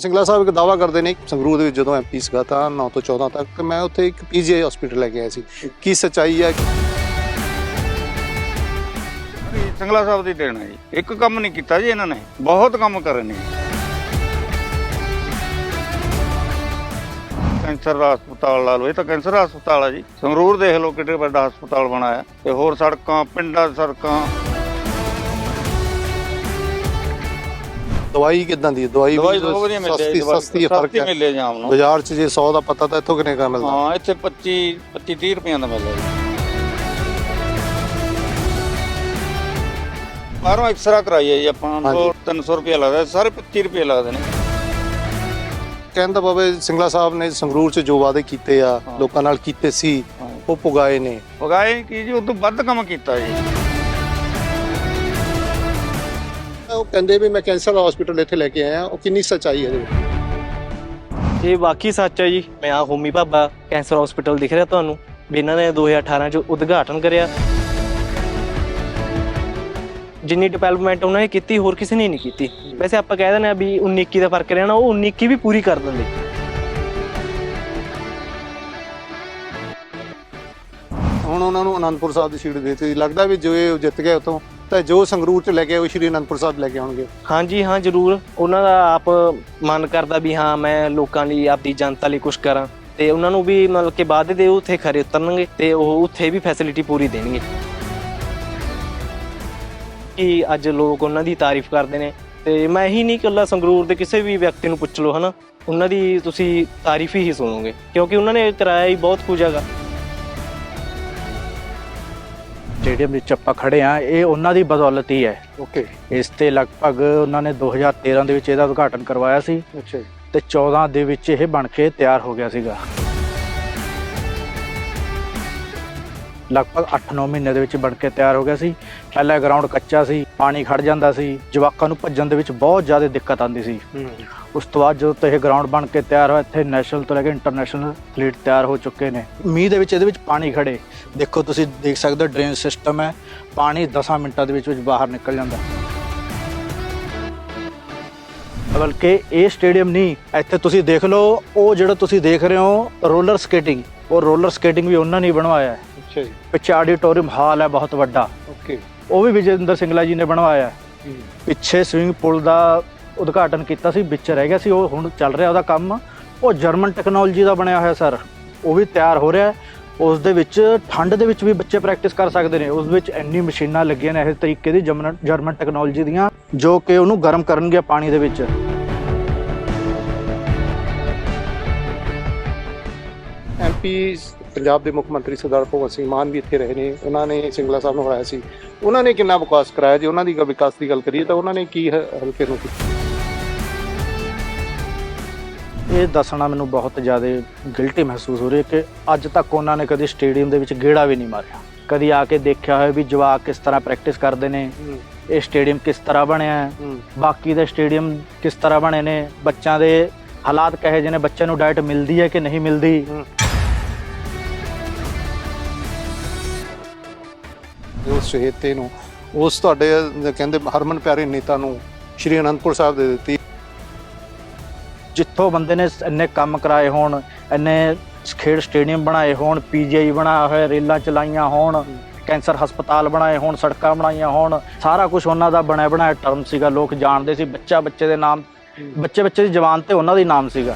ਸਿੰਗਲਾ ਸਾਹਿਬ ਇੱਕ ਦਾਵਾ ਕਰਦੇ ਨੇ ਸੰਗਰੂਰ ਦੇ ਵਿੱਚ ਜਦੋਂ ਐਮਪੀ ਸੀਗਾ ਤਾਂ 9 ਤੋਂ 14 ਤੱਕ ਮੈਂ ਉੱਥੇ ਇੱਕ ਪੀਜੀਆਈ ਹਸਪੀਟਲ ਲੈ ਕੇ ਆਇਆ ਸੀ। ਕੀ ਸੱਚਾਈ ਹੈ? ਸਿੰਗਲਾ ਸਾਹਿਬ ਦੀ ਦੇਣਾ ਜੀ ਇੱਕ ਕੰਮ ਨਹੀਂ ਕੀਤਾ ਜੀ ਇਹਨਾਂ ਨੇ, ਬਹੁਤ ਕੰਮ ਕਰੇ ਨੇ। ਕੈਂਸਰ ਦਾ ਹਸਪਤਾਲ ਲਾ ਲਓ, ਇਹ ਤਾਂ ਕੈਂਸਰ ਹਸਪਤਾਲ ਆ ਜੀ। ਸੰਗਰੂਰ ਦੇਖ ਲਓ ਕਿੱਡੇ ਵੱਡਾ ਹਸਪਤਾਲ ਬਣਾਇਆ ਤੇ ਹੋਰ ਸੜਕਾਂ, ਪਿੰਡਾਂ ਸੜਕਾਂ। ਦਵਾਈ ਕਿਦਾਂ ਦੀ ਹੈ? ਦਵਾਈ ਦਵਾਈ ਵਧੀਆ ਸਸਤੀ ਸਸਤੀ ਹੈ ਫ਼ਰਕ ਸਸਤੀ ਹੈ। ਮਿਲੇ ਜਾਮ ਨੂੰ। ਬਾਜ਼ਾਰ 'ਚ ਜੇ 100 ਦਾ ਪਤਾ ਤਾਂ ਇੱਥੋਂ ਕਿੰਨੇ ਦਾ ਮਿਲਦਾ? ਹਾਂ ਇੱਥੇ 25 25 30 ਰੁਪਈਆਂ ਦਾ ਮਿਲਦਾ ਜੀ। ਬਾਹਰੋਂ ਐਕਸਰਾ ਕਰਾਈਏ ਜੀ ਆਪਾਂ। ਹਾਂਜੀ। 300 ਰੁਪਏ ਲੱਗਦਾ ਸਾਰੇ 25 ਰੁਪਏ ਲੱਗਦੇ ਨੇ। ਕਹਿਣ ਦਾ ਬਾਬਾ ਸਿੰਗਲਾ ਸਾਹਿਬ ਨੇ ਸੰਗਰੂਰ 'ਚ ਜੋ ਵਾਅਦੇ ਕੀਤੇ ਆ ਹਾਂ। ਲੋਕਾਂ ਨਾਲ ਕੀਤੇ ਸੀ ਹਾਂ। ਉਹ ਪੁਗਾਏ ਨੇ। ਵਗਾਏ ਕੀ ਜੀ? ਉਦੋਂ ਵੱਧ ਕੰਮ ਕੀਤਾ ਜੀ। ਕਹਿੰਦੇ ਵੀ ਮੈਂ ਕੈਂਸਰ ਹਸਪੀਟਲ ਇੱਥੇ ਲੈ ਕੇ ਆਇਆ ਉਹ ਕਿੰਨੀ ਸੱਚਾਈ ਹੈ ਇਹਦੇ ਵਿੱਚ? ਇਹ ਬਾਕੀ ਸੱਚ ਹੈ ਜੀ। ਮੈਂ ਆ ਹੋਮੀ ਭਾਬਾ ਕੈਂਸਰ ਹਸਪੀਟਲ ਦਿਖ ਰਿਹਾ ਤੁਹਾਨੂੰ। ਵੀ ਇਹਨਾਂ ਨੇ 2018 ਚ ਉਦਘਾਟਨ ਕਰਿਆ। ਜਿੰਨੀ ਡਿਵੈਲਪਮੈਂਟ ਉਹਨਾਂ ਨੇ ਕੀਤੀ ਹੋਰ ਕਿਸੇ ਨੇ ਨਹੀਂ ਕੀਤੀ। ਵੈਸੇ ਆਪਾਂ ਕਹਿ ਦਿੰਦੇ ਆ ਵੀ 19 21 ਦਾ ਫ਼ਰਕ ਰਹਿਣਾ ਉਹ 19 21 ਵੀ ਪੂਰੀ ਕਰ ਦਿੰਦੇ। ਹੁਣ ਉਹਨਾਂ ਨੂੰ ਅਨੰਦਪੁਰ ਸਾਹਿਬ ਦੀ ਸੀਟ ਦੇ ਦਿੱਤੀ। ਲੱਗਦਾ ਵੀ ਜੋ ਇਹ ਜਿੱਤ ਗਏ ਉਤੋਂ ਤਾਂ ਜੋ ਸੰਗਰੂਰ 'ਚ ਲੈ ਕੇ ਆਏ ਸ਼੍ਰੀ ਅਨੰਦਪੁਰ ਸਾਹਿਬ ਲੈ ਕੇ ਆਉਣਗੇ। ਹਾਂਜੀ, ਹਾਂ, ਜ਼ਰੂਰ। ਉਹਨਾਂ ਦਾ ਆਪ ਮਨ ਕਰਦਾ ਵੀ ਹਾਂ, ਮੈਂ ਲੋਕਾਂ ਲਈ, ਆਪਦੀ ਜਨਤਾ ਲਈ ਕੁਝ ਕਰਾਂ। ਤੇ ਉਹਨਾਂ ਨੂੰ ਵੀ ਮਤਲਬ ਕਿ ਵਾਅਦੇ ਦੇ ਉੱਥੇ ਖਰੇ ਉਤਰਨਗੇ ਤੇ ਉਹ ਉੱਥੇ ਵੀ ਫੈਸਿਲਿਟੀ ਪੂਰੀ ਦੇਣਗੇ। ਕਿ ਅੱਜ ਲੋਕ ਉਹਨਾਂ ਦੀ ਤਾਰੀਫ ਕਰਦੇ ਨੇ? ਤੇ ਮੈਂ ਹੀ ਨਹੀਂ ਇਕੱਲਾ ਸੰਗਰੂਰ ਦੇ ਕਿਸੇ ਵੀ ਵਿਅਕਤੀ ਨੂੰ ਪੁੱਛ ਲਓ, ਹਨਾ? ਉਹਨਾਂ ਦੀ ਤੁਸੀਂ ਤਾਰੀਫ ਹੀ ਸੁਣੋਗੇ, ਕਿਉਂਕਿ ਉਹਨਾਂ ਨੇ ਕਰਾਇਆ ਹੀ ਬਹੁਤ ਕੁਝ ਹੈਗਾ। ਸਟੇਡੀਅਮ ਵਿੱਚ ਆਪਾਂ ਖੜੇ ਆ। ਇਹ ਉਹਨਾਂ ਦੀ ਬਦੌਲਤ ਹੀ ਹੈ। ਓਕੇ ਇਸ ਤੇ ਲਗਭਗ ਉਹਨਾਂ ਨੇ 2013 ਦੇ ਵਿੱਚ ਇਹਦਾ ਉਦਘਾਟਨ ਕਰਵਾਇਆ ਸੀ। ਅੱਛਾ ਤੇ 14 ਦੇ ਵਿੱਚ ਇਹ ਬਣ ਕੇ ਤਿਆਰ ਹੋ ਗਿਆ ਸੀਗਾ। ਲਗਭਗ 8-9 ਮਹੀਨੇ ਦੇ ਵਿੱਚ ਬਣ ਕੇ ਤਿਆਰ ਹੋ ਗਿਆ ਸੀ। ਪਹਿਲਾਂ ਗਰਾਊਂਡ ਕੱਚਾ ਸੀ ਪਾਣੀ ਖੜ ਜਾਂਦਾ ਸੀ। ਜਵਾਕਾਂ ਨੂੰ ਭੱਜਣ ਦੇ ਵਿੱਚ ਬਹੁਤ ਜ਼ਿਆਦਾ ਦਿੱਕਤ ਆਉਂਦੀ ਸੀ। ਉਸ ਤੋਂ ਬਾਅਦ ਜਦੋਂ ਤੋਂ ਇਹ ਗਰਾਊਂਡ ਬਣ ਕੇ ਤਿਆਰ ਹੋਇਆ ਇੱਥੇ ਨੈਸ਼ਨਲ ਤੋਂ ਲੈ ਕੇ ਇੰਟਰਨੈਸ਼ਨਲ ਫਲੀਟ ਤਿਆਰ ਹੋ ਚੁੱਕੇ ਨੇ। ਮੀਂਹ ਦੇ ਵਿੱਚ ਇਹਦੇ ਵਿੱਚ ਪਾਣੀ ਖੜੇ ਦੇਖੋ ਤੁਸੀਂ ਦੇਖ ਸਕਦੇ ਹੋ ਡਰੇਨ ਸਿਸਟਮ ਹੈ। ਪਾਣੀ 10 ਮਿੰਟਾਂ ਦੇ ਵਿੱਚ ਵਿੱਚ ਬਾਹਰ ਨਿਕਲ ਜਾਂਦਾ। ਬਲਕਿ ਇਹ ਸਟੇਡੀਅਮ ਨਹੀਂ ਇੱਥੇ ਤੁਸੀਂ ਦੇਖ ਲਓ ਉਹ ਜਿਹੜਾ ਤੁਸੀਂ ਦੇਖ ਰਹੇ ਹੋ ਰੋਲਰ ਸਕੇਟਿੰਗ ਉਹ ਰੋਲਰ ਸਕੇਟਿੰਗ ਵੀ ਉਹਨਾਂ ਨੇ ਬਣਵਾਇਆ ਹੈ। ਅੱਛਾ ਜੀ। ਪਿੱਛੇ ਆਡੀਟੋਰੀਅਮ ਹਾਲ ਹੈ ਬਹੁਤ ਵੱਡਾ। ਓਕੇ। ਉਹ ਵੀ ਵਿਜੇਂਦਰ ਸਿੰਗਲਾ ਜੀ ਨੇ ਬਣਵਾਇਆ ਹੈ। ਪਿੱਛੇ ਸਵਿਮਿੰਗ ਪੂਲ ਦਾ ਉਦਘਾਟਨ ਕੀਤਾ ਸੀ, ਵਿੱਚ ਰਹਿ ਗਿਆ ਸੀ, ਉਹ ਹੁਣ ਚੱਲ ਰਿਹਾ ਉਹਦਾ ਕੰਮ। ਉਹ ਜਰਮਨ ਟੈਕਨੋਲੋਜੀ ਦਾ ਬਣਿਆ ਹੋਇਆ ਸਰ, ਉਹ ਵੀ ਤਿਆਰ ਹੋ ਰਿਹਾ ਹੈ। ਉਸ ਦੇ ਵਿੱਚ ਠੰਡ ਦੇ ਵਿੱਚ ਵੀ ਬੱਚੇ ਪ੍ਰੈਕਟਿਸ ਕਰ ਸਕਦੇ ਨੇ। ਉਸ ਵਿੱਚ ਇੰਨੀ ਮਸ਼ੀਨਾਂ ਲੱਗੀਆਂ ਨੇ ਇਸ ਤਰੀਕੇ ਦੀ ਜਰਮਨ ਟੈਕਨੋਲੋਜੀ ਦੀਆਂ, ਜੋ ਕਿ ਉਹਨੂੰ ਗਰਮ ਕਰਨਗੇ ਪਾਣੀ ਦੇ ਵਿੱਚ। ਐਮਪੀ ਪੰਜਾਬ ਦੇ ਮੁੱਖ ਮੰਤਰੀ ਸਰਦਾਰ ਭਗਵੰਤ ਸਿੰਘ ਮਾਨ ਵੀ ਇੱਥੇ ਰਹੇ ਨੇ। ਉਹਨਾਂ ਨੇ ਸਿੰਗਲਾ ਸਾਹਿਬ ਨੂੰ ਹਰਾਇਆ ਸੀ। ਉਹਨਾਂ ਨੇ ਕਿੰਨਾ ਵਿਕਾਸ ਕਰਾਇਆ? ਜੇ ਉਹਨਾਂ ਦੀ ਵਿਕਾਸ ਦੀ ਗੱਲ ਕਰੀਏ ਤਾਂ ਉਹਨਾਂ ਨੇ ਕੀ ਹਲਕੇ ਨੂੰ ਕੀਤਾ? ਇਹ ਦੱਸਣਾ ਮੈਨੂੰ ਬਹੁਤ ਜ਼ਿਆਦਾ ਗਿਲਟੀ ਮਹਿਸੂਸ ਹੋ ਰਹੀ ਹੈ ਕਿ ਅੱਜ ਤੱਕ ਉਹਨਾਂ ਨੇ ਕਦੀ ਸਟੇਡੀਅਮ ਦੇ ਵਿੱਚ ਗੇੜਾ ਵੀ ਨਹੀਂ ਮਾਰਿਆ। ਕਦੀ ਆ ਕੇ ਦੇਖਿਆ ਹੋਇਆ ਵੀ ਜਵਾਕ ਕਿਸ ਤਰ੍ਹਾਂ ਪ੍ਰੈਕਟਿਸ ਕਰਦੇ ਨੇ ਇਹ ਸਟੇਡੀਅਮ ਕਿਸ ਤਰ੍ਹਾਂ ਬਣਿਆ ਹੈ ਬਾਕੀ ਦੇ ਸਟੇਡੀਅਮ ਕਿਸ ਤਰ੍ਹਾਂ ਬਣੇ ਨੇ ਬੱਚਿਆਂ ਦੇ ਹਾਲਾਤ ਕਹੇ ਜਿਹੇ ਨੇ ਬੱਚਿਆਂ ਨੂੰ ਡਾਈਟ ਮਿਲਦੀ ਹੈ ਕਿ ਨਹੀਂ ਮਿਲਦੀ? ਉਸ ਸ਼ਹੀਦੇ ਨੂੰ ਉਸ ਤੁਹਾਡੇ ਕਹਿੰਦੇ ਹਰਮਨ ਪਿਆਰੇ ਨੇਤਾ ਨੂੰ ਸ਼੍ਰੀ ਅਨੰਦਪੁਰ ਸਾਹਿਬ ਦੇ ਦਿੱਤੀ ਜਿੱਥੋਂ ਬੰਦੇ ਨੇ ਇੰਨੇ ਕੰਮ ਕਰਾਏ ਹੋਣ ਇੰਨੇ ਖੇਡ ਸਟੇਡੀਅਮ ਬਣਾਏ ਹੋਣ ਪੀਜੀਆਈ ਬਣਾਇਆ ਹੋਇਆ ਰੇਲਾਂ ਚਲਾਈਆਂ ਹੋਣ ਕੈਂਸਰ ਹਸਪਤਾਲ ਬਣਾਏ ਹੋਣ ਸੜਕਾਂ ਬਣਾਈਆਂ ਹੋਣ ਸਾਰਾ ਕੁਝ ਉਹਨਾਂ ਦਾ ਬਣਿਆ ਬਣਾਇਆ ਟਰਮ ਸੀਗਾ ਲੋਕ ਜਾਣਦੇ ਸੀ ਬੱਚਾ ਬੱਚੇ ਦੇ ਨਾਮ ਬੱਚੇ ਬੱਚੇ ਦੀ ਜ਼ਬਾਨ ਤੇ ਉਹਨਾਂ ਦਾ ਹੀ ਨਾਮ ਸੀਗਾ।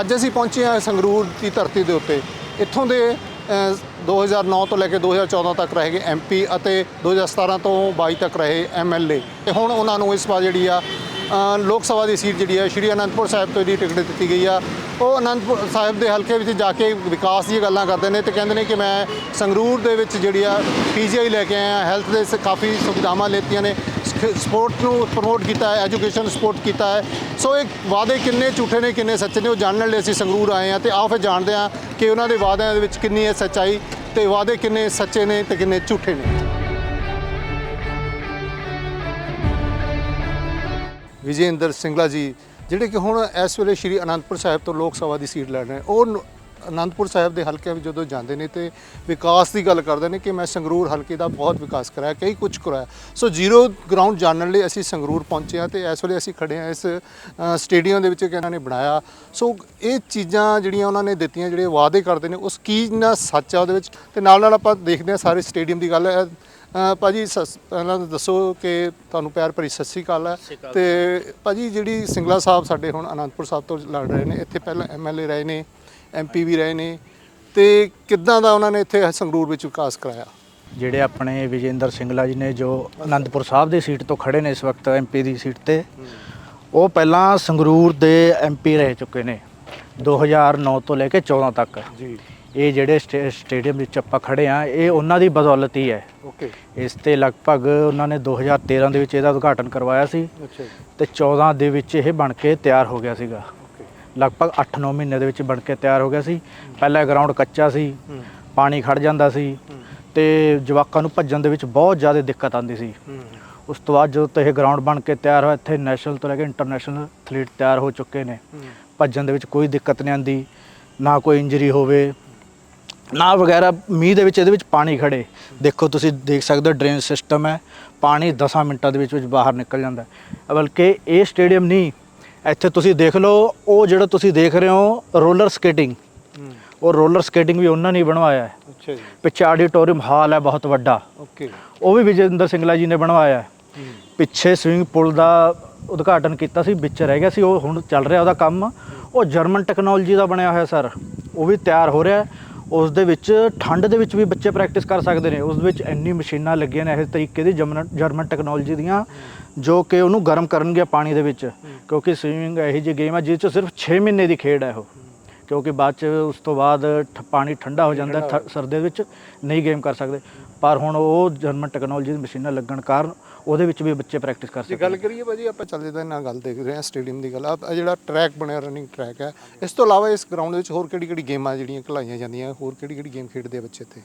ਅੱਜ ਅਸੀਂ ਪਹੁੰਚੇ ਹਾਂ ਸੰਗਰੂਰ ਦੀ ਧਰਤੀ ਦੇ ਉੱਤੇ। ਇੱਥੋਂ ਦੇ ਅ, 2009 ਤੋਂ ਲੈ ਕੇ 2014 ਤੱਕ ਰਹੇ ਐਮਪੀ ਅਤੇ 2017 ਤੋਂ 22 ਤੱਕ ਰਹੇ ਐਮਐਲਏ ਤੇ ਹੁਣ ਉਹਨਾਂ ਨੂੰ ਇਸ ਵਾਰ ਜਿਹੜੀ ਆ ਲੋਕ ਸਭਾ ਦੀ ਸੀਟ ਜਿਹੜੀ ਆ ਸ਼੍ਰੀ ਅਨੰਦਪੁਰ ਸਾਹਿਬ ਤੋਂ ਇਹਦੀ ਟਿਕਟ ਦਿੱਤੀ ਗਈ ਆ। ਉਹ ਅਨੰਦਪੁਰ ਸਾਹਿਬ ਦੇ ਹਲਕੇ ਵਿੱਚ ਜਾ ਕੇ ਵਿਕਾਸ ਦੀਆਂ ਗੱਲਾਂ ਕਰਦੇ ਨੇ ਤੇ ਕਹਿੰਦੇ ਨੇ ਕਿ ਮੈਂ ਸੰਗਰੂਰ ਦੇ ਵਿੱਚ ਜਿਹੜੀ ਆ ਪੀਜੀਆਈ ਲੈ ਕੇ ਆਇਆ ਹੈਲਥ ਦੇ ਕਾਫੀ ਸੁਵਿਧਾਵਾਂ ਲੈਤੀਆਂ ਨੇ। ਸਪੋਰਟ ਨੂੰ ਪ੍ਰਮੋਟ ਕੀਤਾ ਹੈ, ਐਜੂਕੇਸ਼ਨ ਸਪੋਰਟ ਕੀਤਾ ਹੈ। ਸੋ ਇਹ ਵਾਅਦੇ ਕਿੰਨੇ ਝੂਠੇ ਨੇ, ਕਿੰਨੇ ਸੱਚੇ ਨੇ, ਉਹ ਜਾਣਨ ਲਈ ਅਸੀਂ ਸੰਗਰੂਰ ਆਏ ਹਾਂ ਤੇ ਆਓ ਫਿਰ ਜਾਣਦੇ ਹਾਂ ਕਿ ਉਹਨਾਂ ਦੇ ਵਾਅਦਿਆਂ ਦੇ ਵਿੱਚ ਕਿੰਨੀ ਹੈ ਸੱਚਾਈ ਤੇ ਵਾਅਦੇ ਕਿੰਨੇ ਸੱਚੇ ਨੇ ਤੇ ਕਿੰਨੇ ਝੂਠੇ ਨੇ। ਵਿਜੇਂਦਰ ਸਿੰਗਲਾ ਜੀ, ਜਿਹੜੇ ਕਿ ਹੁਣ ਇਸ ਵੇਲੇ ਸ਼੍ਰੀ ਅਨੰਦਪੁਰ ਸਾਹਿਬ ਤੋਂ ਲੋਕ ਸਭਾ ਦੀ ਸੀਟ ਲੜ ਰਹੇ ਉਹ ਅਨੰਦਪੁਰ ਸਾਹਿਬ ਦੇ ਹਲਕਿਆਂ ਵਿੱਚ ਜਦੋਂ ਜਾਂਦੇ ਨੇ ਤੇ ਵਿਕਾਸ ਦੀ ਗੱਲ ਕਰਦੇ ਨੇ ਕਿ ਮੈਂ ਸੰਗਰੂਰ ਹਲਕੇ ਦਾ ਬਹੁਤ ਵਿਕਾਸ ਕਰਾਇਆ ਕਈ ਕੁਝ ਕਰਾਇਆ। ਸੋ ਜ਼ੀਰੋ ਗਰਾਊਂਡ ਜਾਣਨ ਲਈ ਅਸੀਂ ਸੰਗਰੂਰ ਪਹੁੰਚੇ ਹਾਂ ਤੇ ਇਸ ਵੇਲੇ ਅਸੀਂ ਖੜੇ ਹਾਂ ਇਸ ਸਟੇਡੀਅਮ ਦੇ ਵਿੱਚ ਕਿ ਇਹਨਾਂ ਨੇ ਬਣਾਇਆ। ਸੋ ਇਹ ਚੀਜ਼ਾਂ ਜਿਹੜੀਆਂ ਉਹਨਾਂ ਨੇ ਦਿੱਤੀਆਂ ਜਿਹੜੇ ਵਾਅਦੇ ਕਰਦੇ ਨੇ ਉਸ ਕੀ ਨਾ ਸੱਚ ਆ ਉਹਦੇ ਵਿੱਚ ਤੇ ਨਾਲ ਨਾਲ ਆਪਾਂ ਦੇਖਦੇ ਹਾਂ ਸਾਰੇ ਸਟੇਡੀਅਮ ਦੀ ਗੱਲ। ਹੈ ਭਾਜੀ ਪਹਿਲਾਂ ਦੱਸੋ ਕਿ ਤੁਹਾਨੂੰ ਪਿਆਰ ਭਰੀ ਸਤਿ ਸ਼੍ਰੀ ਅਕਾਲ ਹੈ। ਤੇ ਭਾਜੀ ਜਿਹੜੀ ਸਿੰਗਲਾ ਸਾਹਿਬ ਸਾਡੇ ਹੁਣ ਅਨੰਦਪੁਰ ਸਾਹਿਬ ਤੋਂ ਲੜ ਰਹੇ ਨੇ ਇੱਥੇ ਪਹਿਲਾਂ ਐਮਐਲਏ ਰਹੇ ਨੇ। ਐਮਪੀ ਵੀ ਰਹੇ ਨੇ ਤੇ ਕਿੱਦਾਂ ਦਾ ਉਹਨਾਂ ਨੇ ਇੱਥੇ ਸੰਗਰੂਰ ਵਿੱਚ ਵਿਕਾਸ ਕਰਾਇਆ? ਜਿਹੜੇ ਆਪਣੇ ਵਿਜੇਂਦਰ ਸਿੰਗਲਾ ਜੀ ਨੇ ਜੋ ਅਨੰਦਪੁਰ ਸਾਹਿਬ ਦੀ ਸੀਟ ਤੋਂ ਖੜੇ ਨੇ ਇਸ ਵਕਤ ਐਮਪੀ ਦੀ ਸੀਟ ਤੇ ਉਹ ਪਹਿਲਾਂ ਸੰਗਰੂਰ ਦੇ ਐਮਪੀ ਰਹਿ ਚੁੱਕੇ ਨੇ 2009 ਤੋਂ ਲੈ ਕੇ 14 ਤੱਕ। ਜੀ। ਇਹ ਜਿਹੜੇ ਸਟੇ- ਸਟੇਡੀਅਮ ਵਿੱਚ ਆਪਾਂ ਖੜੇ ਆ ਇਹ ਉਹਨਾਂ ਦੀ ਬਦੌਲਤ ਹੀ ਹੈ। ਓਕੇ। ਇਸ ਤੇ ਲਗਭਗ ਉਹਨਾਂ ਨੇ 2013 ਦੇ ਵਿੱਚ ਇਹਦਾ ਉਦਘਾਟਨ ਕਰਵਾਇਆ ਸੀ ਅੱਛਾ ਤੇ 14 ਦੇ ਵਿੱਚ ਇਹ ਬਣ ਕੇ ਤਿਆਰ ਹੋ ਗਿਆ ਸੀਗਾ। ਲਗਭਗ 8-9 ਮਹੀਨੇ ਦੇ ਵਿੱਚ ਬਣ ਕੇ ਤਿਆਰ ਹੋ ਗਿਆ ਸੀ। ਪਹਿਲਾਂ ਗਰਾਊਂਡ ਕੱਚਾ ਸੀ ਪਾਣੀ ਖੜ ਜਾਂਦਾ ਸੀ ਤੇ ਜਵਾਕਾਂ ਨੂੰ ਭੱਜਣ ਦੇ ਵਿੱਚ ਬਹੁਤ ਜ਼ਿਆਦਾ ਦਿੱਕਤ ਆਉਂਦੀ ਸੀ। ਉਸ ਤੋਂ ਬਾਅਦ ਜਦੋਂ ਤੋਂ ਇਹ ਗਰਾਊਂਡ ਬਣ ਕੇ ਤਿਆਰ ਹੋਇਆ ਇੱਥੇ ਨੈਸ਼ਨਲ ਤੋਂ ਲੈ ਕੇ ਇੰਟਰਨੈਸ਼ਨਲ ਐਥਲੀਟ ਤਿਆਰ ਹੋ ਚੁੱਕੇ ਨੇ। ਭੱਜਣ ਦੇ ਵਿੱਚ ਕੋਈ ਦਿੱਕਤ ਨਹੀਂ ਆਉਂਦੀ ਨਾ ਕੋਈ ਇੰਜਰੀ ਹੋਵੇ ਨਾ ਵਗੈਰਾ ਮੀਂਹ ਦੇ ਵਿੱਚ ਇਹਦੇ ਵਿੱਚ ਪਾਣੀ ਖੜੇ ਦੇਖੋ ਤੁਸੀਂ ਦੇਖ ਸਕਦੇ ਹੋ ਡਰੇਨ ਸਿਸਟਮ ਹੈ ਪਾਣੀ 10 ਮਿੰਟਾਂ ਦੇ ਵਿੱਚ ਵਿੱਚ ਬਾਹਰ ਨਿਕਲ ਜਾਂਦਾ। ਬਲਕਿ ਇਹ ਸਟੇਡੀਅਮ ਨਹੀਂ ਇੱਥੇ ਤੁਸੀਂ ਦੇਖ ਲਓ ਉਹ ਜਿਹੜਾ ਤੁਸੀਂ ਦੇਖ ਰਹੇ ਹੋ ਰੋਲਰ ਸਕੇਟਿੰਗ ਉਹ ਰੋਲਰ ਸਕੇਟਿੰਗ ਵੀ ਉਹਨਾਂ ਨੇ ਬਣਵਾਇਆ ਹੈ। ਅੱਛਾ ਜੀ। ਪਿੱਛੇ ਆਡੀਟੋਰੀਅਮ ਹਾਲ ਹੈ ਬਹੁਤ ਵੱਡਾ। ਓਕੇ। ਉਹ ਵੀ ਵਿਜੇਂਦਰ ਸਿੰਗਲਾ ਜੀ ਨੇ ਬਣਵਾਇਆ ਹੈ। ਪਿੱਛੇ ਸਵਿਮਿੰਗ ਪੂਲ ਦਾ ਉਦਘਾਟਨ ਕੀਤਾ ਸੀ ਵਿੱਚ ਰਹਿ ਗਿਆ ਸੀ ਉਹ ਹੁਣ ਚੱਲ ਰਿਹਾ ਉਹਦਾ ਕੰਮ। ਉਹ ਜਰਮਨ ਟੈਕਨੋਲੋਜੀ ਦਾ ਬਣਿਆ ਹੋਇਆ ਸਰ। ਉਹ ਵੀ ਤਿਆਰ ਹੋ ਰਿਹਾ। ਉਸ ਦੇ ਵਿੱਚ ਠੰਡ ਦੇ ਵਿੱਚ ਵੀ ਬੱਚੇ ਪ੍ਰੈਕਟਿਸ ਕਰ ਸਕਦੇ ਨੇ। ਉਸ ਵਿੱਚ ਇੰਨੀ ਮਸ਼ੀਨਾਂ ਲੱਗੀਆਂ ਨੇ ਇਸ ਤਰੀਕੇ ਦੀ ਜਰਮਨ ਟੈਕਨੋਲੋਜੀ ਦੀਆਂ। ਜੋ ਕਿ ਉਹਨੂੰ ਗਰਮ ਕਰਨਗੇ ਪਾਣੀ ਦੇ ਵਿੱਚ। ਕਿਉਂਕਿ ਸਵਿਮਿੰਗ ਇਹੋ ਜਿਹੀ ਗੇਮ ਹੈ ਜਿਸ 'ਚ ਸਿਰਫ 6 ਮਹੀਨੇ ਦੀ ਖੇਡ ਹੈ ਉਹ ਕਿਉਂਕਿ ਬਾਅਦ ਚ ਉਸ ਤੋਂ ਬਾਅਦ ਪਾਣੀ ਠੰਡਾ ਹੋ ਜਾਂਦਾ ਸਰਦੀ ਵਿੱਚ ਨਹੀਂ ਗੇਮ ਕਰ ਸਕਦੇ। ਪਰ ਹੁਣ ਉਹ ਜਰਮਨ ਟੈਕਨੋਲੋਜੀ ਦੀ ਮਸ਼ੀਨਾਂ ਲੱਗਣ ਕਾਰਨ ਉਹਦੇ ਵਿੱਚ ਵੀ ਬੱਚੇ ਪ੍ਰੈਕਟਿਸ ਕਰ ਸਕਦੇ ਗੱਲ ਕਰੀਏ ਭਾਜੀ ਆਪਾਂ ਚੱਲਦੇ ਤਾਂ ਨਾਲ ਗੱਲ ਦੇਖ ਰਹੇ ਹਾਂ ਸਟੇਡੀਅਮ ਦੀ ਗੱਲ। ਆ ਜਿਹੜਾ ਟਰੈਕ ਬਣਿਆ ਰਨਿੰਗ ਟਰੈਕ ਹੈ ਇਸ ਤੋਂ ਇਲਾਵਾ ਇਸ ਗਰਾਊਂਡ ਵਿੱਚ ਹੋਰ ਕਿਹੜੀ ਕਿਹੜੀ ਗੇਮਾਂ ਜਿਹੜੀਆਂ ਖਿਲਾਈਆਂ ਜਾਂਦੀਆਂ ਹੋਰ ਕਿਹੜੀ ਕਿਹੜੀ ਗੇਮ ਖੇਡਦੇ ਆ ਬੱਚੇ ਇੱਥੇ?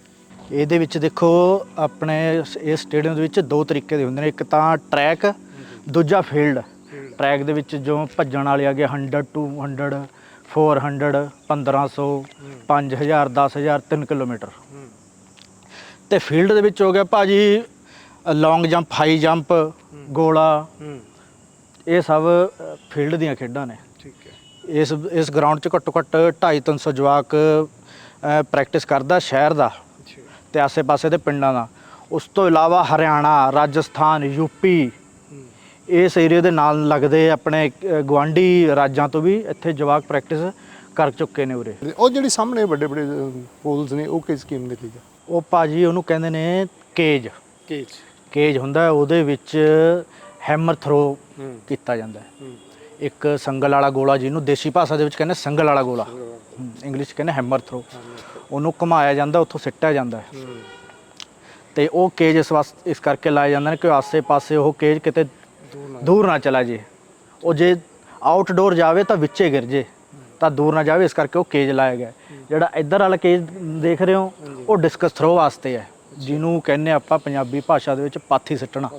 ਇਹਦੇ ਵਿੱਚ ਦੇਖੋ ਆਪਣੇ ਇਸ ਸਟੇਡੀਅਮ ਦੇ ਵਿੱਚ ਦੋ ਤਰੀਕੇ ਦੇ ਹੁੰਦੇ ਨੇ। ਇੱਕ ਤਾਂ ਟਰੈਕ ਦੂਜਾ ਫੀਲਡ ਟਰੈਕ ਦੇ ਵਿੱਚ ਜੋ ਭੱਜਣ ਵਾਲੇ ਆ ਗਏ 100 200 400 1500 5000 10000 3 ਕਿਲੋਮੀਟਰ। ਤੇ ਫੀਲਡ ਦੇ ਵਿੱਚ ਹੋ ਗਿਆ ਭਾਜੀ ਲੌਂਗ ਜੰਪ ਹਾਈ ਜੰਪ ਗੋਲਾ। ਇਹ ਸਭ ਫੀਲਡ ਦੀਆਂ ਖੇਡਾਂ ਨੇ। ਠੀਕ ਹੈ। ਇਸ ਇਸ ਗਰਾਊਂਡ 'ਚ ਘੱਟੋ ਘੱਟ 2.5 300 ਜਵਾਕ ਪ੍ਰੈਕਟਿਸ ਕਰਦਾ ਸ਼ਹਿਰ ਦਾ। ਤੇ ਆਸੇ-ਪਾਸੇ ਦੇ ਪਿੰਡਾਂ ਦਾ। ਉਸ ਤੋਂ ਇਲਾਵਾ ਹਰਿਆਣਾ ਰਾਜਸਥਾਨ ਯੂਪੀ ਇਸ ਏਰੀਆ ਦੇ ਨਾਲ ਲੱਗਦੇ ਆਪਣੇ ਅ, ਗੁਆਂਢੀ ਰਾਜਾਂ ਤੋਂ ਵੀ ਇੱਥੇ ਜਵਾਕ ਪ੍ਰੈਕਟਿਸ ਕਰ ਚੁੱਕੇ ਨੇ ਉਰੇ। ਉਹ ਜਿਹੜੀ ਸਾਹਮਣੇ ਵੱਡੇ ਵੱਡੇ ਪੋਲਸ ਨੇ ਉਹ ਕਿਸ ਗੇਮ ਦੇ ਲਈ ਆ? ਉਹ ਭਾਜੀ ਉਹਨੂੰ ਕਹਿੰਦੇ ਨੇ ਕੇਜ ਕੇਜ ਕੇਜ ਹੁੰਦਾ ਹੈ, ਉਹਦੇ ਵਿੱਚ ਹੈਮਰ ਥਰੋ ਕੀਤਾ ਜਾਂਦਾ ਹੂੰ। ਇੱਕ ਸੰਗਲ ਵਾਲਾ ਗੋਲਾ ਜਿਹਨੂੰ ਦੇਸੀ ਭਾਸ਼ਾ ਦੇ ਵਿੱਚ ਕਹਿੰਦੇ ਸੰਗਲ ਵਾਲਾ ਗੋਲਾ। ਇੰਗਲਿਸ਼ ਕਹਿੰਦੇ ਹੈਮਰ ਥਰੋ ਉਹਨੂੰ ਘੁਮਾਇਆ ਜਾਂਦਾ ਉੱਥੋਂ ਸਿੱਟਿਆ ਜਾਂਦਾ ਹੈ। ਤੇ ਉਹ ਕੇਜ ਇਸ ਵਾਸਤੇ ਇਸ ਕਰਕੇ ਲਾਏ ਜਾਂਦੇ ਨੇ ਕਿ ਆਸੇ-ਪਾਸੇ ਉਹ ਕੇਜ ਕਿਤੇ ਦੂਰ ਨਾ ਦੂਰ ਨਾ ਚਲਾ ਜੇ ਉਹ ਜੇ ਆਊਟਡੋਰ ਜਾਵੇ ਤਾਂ ਵਿੱਚੇ ਗਿਰ ਜੇ ਤਾਂ ਦੂਰ ਨਾ ਜਾਵੇ ਇਸ ਕਰਕੇ ਉਹ ਕੇਜ ਲਾਇਆ ਗਿਆ ਹੈ। ਜਿਹੜਾ ਇੱਧਰ ਵਾਲਾ ਕੇਜ ਦੇਖ ਰਹੇ ਹੋ ਉਹ ਡਿਸਕਸ ਥਰੋ ਵਾਸਤੇ ਹੈ ਜਿਹਨੂੰ ਕਹਿੰਦੇ ਆਪਾਂ ਪੰਜਾਬੀ ਭਾਸ਼ਾ ਦੇ ਵਿੱਚ ਪਾਥੀ ਸਿੱਟਣਾ।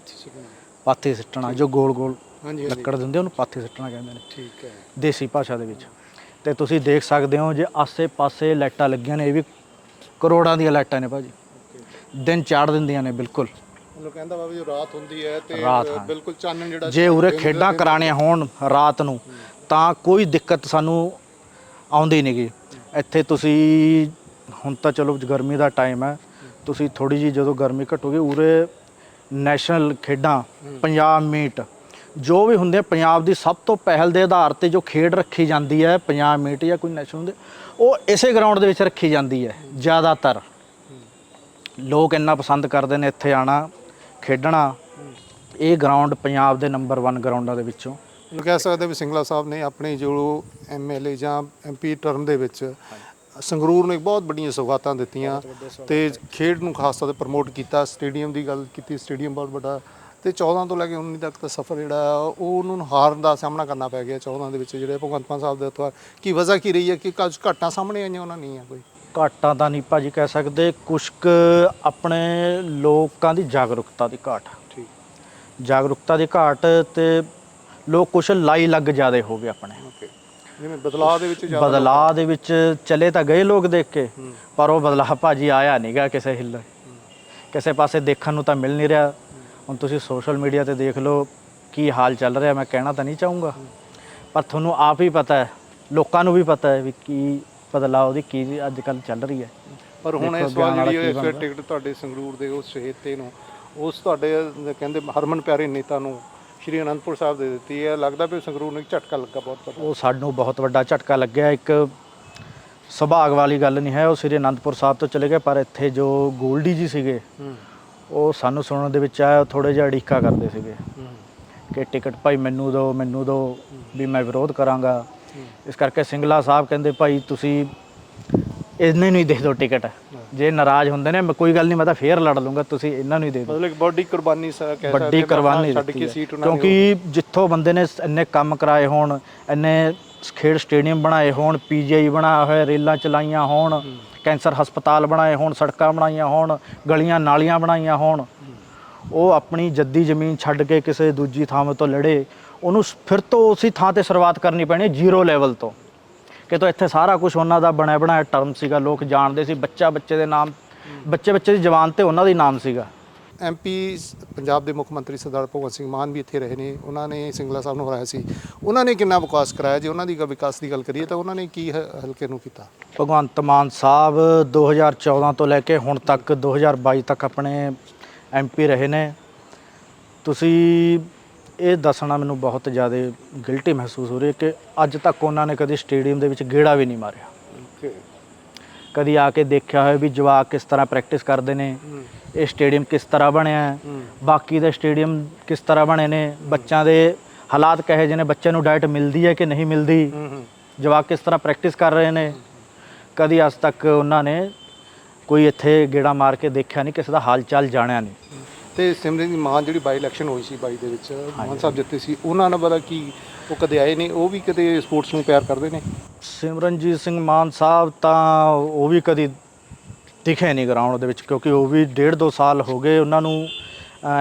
ਪਾਥੀ ਸਿੱਟਣਾ। ਜੋ ਗੋਲ-ਗੋਲ ਹਾਂਜੀ ਹਾਂਜੀ। ਲੱਕੜ ਦਿੰਦੇ ਉਹਨੂੰ ਪਾਥੀ ਸਿੱਟਣਾ ਕਹਿੰਦੇ ਨੇ। ਠੀਕ ਹੈ। ਦੇਸੀ ਭਾਸ਼ਾ ਦੇ ਵਿੱਚ। ਤੇ ਤੁਸੀਂ ਦੇਖ ਸਕਦੇ ਹੋ ਜੇ ਆਸੇ-ਪਾਸੇ ਲਾਈਟਾਂ ਲੱਗੀਆਂ ਨੇ ਇਹ ਵੀ ਕਰੋੜਾਂ ਦੀਆਂ ਲਾਈਟਾਂ ਨੇ ਭਾਜੀ। ਦਿਨ ਚਾੜ ਦਿੰਦੀਆਂ ਨੇ ਬਿਲਕੁਲ। ਕਹਿੰਦਾ ਜੋ ਰਾਤ ਹੁੰਦੀ ਹੈ ਤੇ ਰਾਤ, ਅ, ਹਾਂ। ਬਿਲਕੁਲ ਚਾਨਣ ਜਿਹੜਾ ਜੇ ਉਰੇ ਖੇਡਾਂ ਕਰਾਣੀਆਂ ਹੋਣ ਰਾਤ ਨੂੰ ਤਾਂ ਕੋਈ ਦਿੱਕਤ ਸਾਨੂੰ ਆਉਂਦੀ ਨਹੀਂਗੀ ਇੱਥੇ ਤੁਸੀਂ ਹੁਣ ਤਾਂ ਚਲੋ ਗਰਮੀ ਦਾ ਟਾਈਮ ਹੈ ਤੁਸੀਂ ਥੋੜੀ ਜੀ ਜਦੋਂ ਗਰਮੀ ਘਟੂਗੀ ਉਰੇ ਨੈਸ਼ਨਲ ਖੇਡਾਂ ਪੰਜਾਬ ਮੀਟ ਜੋ ਵੀ ਹੁੰਦੇ ਪੰਜਾਬ ਦੀ ਸਭ ਤੋਂ ਪਹਿਲ ਦੇ ਆਧਾਰ ਤੇ ਜੋ ਖੇਡ ਰੱਖੀ ਜਾਂਦੀ ਹੈ ਪੰਜਾਬ ਮੀਟ ਜਾਂ ਕੋਈ ਨੈਸ਼ਨਲ ਹੁੰਦੇ ਉਹ ਇਸੇ ਗਰਾਊਂਡ ਦੇ ਵਿੱਚ ਰੱਖੀ ਜਾਂਦੀ ਹੈ ਜ਼ਿਆਦਾਤਰ। ਲੋਕ ਇੰਨਾ ਪਸੰਦ ਕਰਦੇ ਨੇ ਇੱਥੇ ਆਣਾ ਖੇਡਣਾ। ਇਹ ਗਰਾਊਂਡ ਪੰਜਾਬ ਦੇ ਨੰਬਰ 1 ਗਰਾਊਂਡਾਂ ਦੇ ਵਿੱਚੋਂ। ਨੂੰ ਕਹਿ ਸਕਦੇ ਵੀ ਸਿੰਗਲਾ ਸਾਹਿਬ ਨੇ ਆਪਣੀ ਜੋ ਐਮਐਲਏ ਜਾਂ ਐਮਪੀ ਟਰਮ ਦੇ ਵਿੱਚ ਸੰਗਰੂਰ ਨੂੰ ਬਹੁਤ ਵੱਡੀਆਂ ਸੌਗਾਤਾਂ ਦਿੱਤੀਆਂ ਤੇ ਖੇਡ ਨੂੰ ਖਾਸ ਤੌਰ ਤੇ ਪ੍ਰਮੋਟ ਕੀਤਾ ਸਟੇਡੀਅਮ ਦੀ ਗੱਲ ਕੀਤੀ ਸਟੇਡੀਅਮ ਬਹੁਤ ਵੱਡਾ ਤੇ 14 ਤੋਂ ਲੈ ਕੇ 19 ਤੱਕ ਦਾ ਸਫ਼ਰ ਜਿਹੜਾ ਉਹ ਉਹਨੂੰ ਨੂੰ ਹਾਰਨ ਦਾ ਸਾਹਮਣਾ ਕਰਨਾ ਪੈ ਗਿਆ 14 ਦੇ ਵਿੱਚ ਜਿਹੜੇ ਭਗਵੰਤ ਮਾਨ ਸਾਹਿਬ ਦੇ ਉੱਤੇ। ਕੀ ਵਜ੍ਹਾ ਕੀ ਰਹੀ ਹੈ? ਕਿ ਕੁਝ ਘਟਨਾ ਸਾਹਮਣੇ ਆਈਆਂ ਉਹਨਾਂ ਨਹੀਂ ਆ ਕੋਈ? ਘਾਟਾਂ ਤਾਂ ਨਹੀਂ ਭਾਜੀ ਕਹਿ ਸਕਦੇ। ਕੁਛ ਕੁ ਆਪਣੇ ਲੋਕਾਂ ਦੀ ਜਾਗਰੂਕਤਾ ਦੀ ਘਾਟ। ਠੀਕ। ਜਾਗਰੂਕਤਾ ਦੀ ਘਾਟ ਤੇ ਲੋਕ ਕੁਛ ਲਾਈ ਲੱਗ ਜਿਆਦੇ ਹੋ ਗਏ ਆਪਣੇ। ਓਕੇ। ਜਿਵੇਂ ਬਦਲਾਅ ਦੇ ਵਿੱਚ ਜ਼ਿਆਦਾ ਬਦਲਾਅ ਦੇ ਵਿੱਚ ਚਲੇ ਤਾਂ ਗਏ ਲੋਕ ਦੇਖ ਕੇ ਪਰ ਉਹ ਬਦਲਾਅ ਭਾਜੀ ਆਇਆ ਨਹੀਂਗਾ ਕਿਸੇ ਹਿੱਲ। ਕਿਸੇ ਪਾਸੇ ਦੇਖਣ ਨੂੰ ਤਾਂ ਮਿਲ ਨਹੀਂ ਰਿਹਾ। ਹੁਣ ਤੁਸੀਂ ਸੋਸ਼ਲ ਮੀਡੀਆ ਤੇ ਦੇਖ ਲਓ ਕੀ ਹਾਲ ਚੱਲ ਰਿਹਾ ਮੈਂ ਕਹਿਣਾ ਤਾਂ ਨਹੀਂ ਚਾਹੂੰਗਾ। ਪਰ ਤੁਹਾਨੂੰ ਆਪ ਹੀ ਪਤਾ ਹੈ ਲੋਕਾਂ ਨੂੰ ਵੀ ਪਤਾ ਹੈ ਵੀ ਕੀ ਬਦਲਾਅ ਉਹਦੀ ਕੀ ਅੱਜ ਕੱਲ ਚੱਲ ਰਹੀ ਹੈ। ਪਰ ਹੁਣ ਦੇਖੋ ਇਸ ਵਾਰ ਬਿਆਨ ਵਾਲਾ ਜਿਹੜੀ ਕੀ ਇਸ ਵਾਰ ਬਣਦਾ। ਟਿਕਟ ਤੁਹਾਡੇ ਸੰਗਰੂਰ ਦੇ ਉਸ ਸ਼ਹੀਦੇ ਨੂੰ ਉਸ ਤੁਹਾਡੇ ਕਹਿੰਦੇ ਹਰਮਨ ਪਿਆਰੇ ਨੇਤਾ ਨੂੰ ਸ਼੍ਰੀ ਅਨੰਦਪੁਰ ਸਾਹਿਬ ਦੇ ਦਿੱਤੀ ਹੈ। ਲੱਗਦਾ ਵੀ ਸੰਗਰੂਰ ਨੂੰ ਇੱਕ ਝਟਕਾ ਲੱਗਾ ਬਹੁਤ ਵੱਡਾ। ਉਹ ਸਾਨੂੰ ਬਹੁਤ ਵੱਡਾ ਝਟਕਾ ਲੱਗਿਆ। ਇੱਕ ਸੁਭਾਗ ਵਾਲੀ ਗੱਲ ਨਹੀਂ ਹੈ ਉਹ ਸ੍ਰੀ ਅਨੰਦਪੁਰ ਸਾਹਿਬ ਤੋਂ ਚਲੇ ਗਏ ਪਰ ਇੱਥੇ ਜੋ ਗੋਲਡੀ ਜੀ ਸੀਗੇ ਹੂੰ। ਉਹ ਸਾਨੂੰ ਸੁਣਨ ਦੇ ਵਿੱਚ ਆਇਆ ਥੋੜੇ ਜਿਹਾ ਅੜੀਕਾ ਕਰਦੇ ਸੀਗੇ ਕਿ ਟਿਕਟ ਭਾਈ ਮੈਨੂੰ ਦਿਓ ਮੈਨੂੰ ਦਿਓ ਵੀ ਮੈਂ ਵਿਰੋਧ ਕਰਾਂਗਾ। ਇਸ ਕਰਕੇ ਸਿੰਗਲਾ ਸਾਹਿਬ ਕਹਿੰਦੇ ਭਾਈ ਤੁਸੀਂ ਇਹਨੇ ਨੂੰ ਹੀ ਦੇ ਦਿਓ ਟਿਕਟ। ਜੇ ਨਾਰਾਜ਼ ਹੁੰਦੇ ਨੇ ਮੈਂ ਕੋਈ ਗੱਲ ਨਹੀਂ ਮੈਂ ਤਾਂ ਫੇਰ ਲੜ ਲੂੰਗਾ ਤੁਸੀਂ ਇਹਨਾਂ ਨੂੰ ਹੀ ਦੇ ਦਿਓ। ਮਤਲਬ ਇੱਕ ਵੱਡੀ ਕੁਰਬਾਨੀ ਸਾ ਕਹਿ ਸਕਦੇ ਵੱਡੀ ਕੁਰਬਾਨੀ ਦਿੱਤੀ ਕੇ ਹੈ। ਸੀਟ ਉਹਨਾਂ ਨੇ ਕਿਉਂਕਿ ਜਿੱਥੋਂ ਬੰਦੇ ਨੇ ਇੰਨੇ ਕੰਮ ਕਰਾਏ ਹੋਣ ਇੰਨੇ ਖੇਡ ਸਟੇਡੀਅਮ ਬਣਾਏ ਹੋਣ ਪੀਜੀਆਈ ਬਣਾਇਆ ਹੋਇਆ ਰੇਲਾਂ ਚਲਾਈਆਂ ਹੋਣ ਕੈਂਸਰ ਹਸਪਤਾਲ ਬਣਾਏ ਹੋਣ, ਸੜਕਾਂ ਬਣਾਈਆਂ ਹੋਣ, ਗਲੀਆਂ ਨਾਲੀਆਂ ਬਣਾਈਆਂ ਹੋਣ, ਉਹ ਆਪਣੀ ਜੱਦੀ ਜ਼ਮੀਨ ਛੱਡ ਕੇ ਕਿਸੇ ਦੂਜੀ ਥਾਂ ਤੋਂ ਲੜੇ, ਉਹਨੂੰ ਫਿਰ ਤੋਂ ਉਸੇ ਥਾਂ ਤੇ ਸ਼ੁਰੂਆਤ ਕਰਨੀ ਪੈਣੀ ਜ਼ੀਰੋ ਲੈਵਲ ਤੋਂ। ਕਿ ਤੋਂ ਇੱਥੇ ਸਾਰਾ ਕੁਝ ਉਹਨਾਂ ਦਾ ਬਣਿਆ ਬਣਾਇਆ ਟਰਮ ਸੀਗਾ, ਲੋਕ ਜਾਣਦੇ ਸੀ ਬੱਚਾ ਬੱਚੇ ਦੇ ਨਾਮ ਬੱਚੇ ਬੱਚੇ ਦੀ ਜ਼ਬਾਨ ਤੇ ਉਹਨਾਂ ਦਾ ਹੀ ਨਾਮ ਸੀਗਾ। ਐਮਪੀ ਪੰਜਾਬ ਦੇ ਮੁੱਖ ਮੰਤਰੀ ਸਰਦਾਰ ਭਗਵੰਤ ਸਿੰਘ ਮਾਨ ਵੀ ਇੱਥੇ ਰਹੇ ਨੇ। ਉਹਨਾਂ ਨੇ ਸਿੰਗਲਾ ਸਾਹਿਬ ਨੂੰ ਹਰਾਇਆ ਸੀ। ਉਹਨਾਂ ਨੇ ਕਿੰਨਾ ਵਿਕਾਸ ਕਰਾਇਆ? ਜੇ ਉਹਨਾਂ ਦੀ ਗ- ਵਿਕਾਸ ਦੀ ਗੱਲ ਕਰੀਏ ਤਾਂ ਉਹਨਾਂ ਨੇ ਕੀ ਹਲਕੇ ਨੂੰ ਕੀਤਾ? ਭਗਵੰਤ ਮਾਨ ਸਾਹਿਬ 2014 ਤੋਂ ਲੈ ਕੇ ਹੁਣ ਤੱਕ 2022 ਤੱਕ ਆਪਣੇ ਐਮਪੀ ਰਹੇ ਨੇ। ਤੁਸੀਂ ਇਹ ਦੱਸਣਾ ਮੈਨੂੰ ਬਹੁਤ ਜ਼ਿਆਦਾ ਗਿਲਟੀ ਮਹਿਸੂਸ ਹੋ ਰਹੀ ਹੈ ਕਿ ਅੱਜ ਤੱਕ ਉਹਨਾਂ ਨੇ ਕਦੇ ਸਟੇਡੀਅਮ ਦੇ ਵਿੱਚ ਗੇੜਾ ਵੀ ਨਹੀਂ ਮਾਰਿਆ। ਕਦੀ ਆ ਕੇ ਦੇਖਿਆ ਹੋਇਆ ਵੀ ਜਵਾਕ ਕਿਸ ਤਰ੍ਹਾਂ ਪ੍ਰੈਕਟਿਸ ਕਰਦੇ ਨੇ ਇਹ ਸਟੇਡੀਅਮ ਕਿਸ ਤਰ੍ਹਾਂ ਬਣਿਆ ਹੈ ਬਾਕੀ ਦੇ ਸਟੇਡੀਅਮ ਕਿਸ ਤਰ੍ਹਾਂ ਬਣੇ ਨੇ ਬੱਚਿਆਂ ਦੇ ਹਾਲਾਤ ਕਹੇ ਜਿਹੇ ਨੇ ਬੱਚਿਆਂ ਨੂੰ ਡਾਈਟ ਮਿਲਦੀ ਹੈ ਕਿ ਨਹੀਂ ਮਿਲਦੀ ਜਵਾਕ ਕਿਸ ਤਰ੍ਹਾਂ ਪ੍ਰੈਕਟਿਸ ਕਰ ਰਹੇ ਨੇ ਕਦੀ ਅੱਜ ਤੱਕ ਉਹਨਾਂ ਨੇ ਕੋਈ ਇੱਥੇ ਗੇੜਾ ਮਾਰ ਕੇ ਦੇਖਿਆ ਨਹੀਂ ਕਿਸੇ ਦਾ ਹਾਲ ਚਾਲ ਜਾਣਿਆ ਨਹੀਂ। ਤੇ ਸਿਮਰਨ ਦੀ ਮਾਨ ਜਿਹੜੀ ਬਾਈ ਇਲੈਕਸ਼ਨ ਹੋਈ ਸੀ ਬਾਈ ਦੇ ਵਿੱਚ ਮਾਨ ਸਾਹਿਬ ਜਿੱਤੇ ਸੀ ਉਹਨਾਂ ਨਾਲ ਬੜਾ ਕੀ ਉਹ ਕਦੇ ਆਏ ਨੇ ਉਹ ਵੀ ਕਦੇ ਸਪੋਰਟਸ ਨੂੰ ਪਿਆਰ ਕਰਦੇ ਨੇ? ਸਿਮਰਨਜੀਤ ਸਿੰਘ ਮਾਨ ਸਾਹਿਬ ਤਾਂ ਉਹ ਵੀ ਕਦੀ ਦਿਖੇ ਨਹੀਂ ਗਰਾਊਂਡ ਦੇ ਵਿੱਚ ਕਿਉਂਕਿ ਉਹ ਵੀ ਡੇਢ ਦੋ ਸਾਲ ਹੋ ਗਏ ਉਹਨਾਂ ਨੂੰ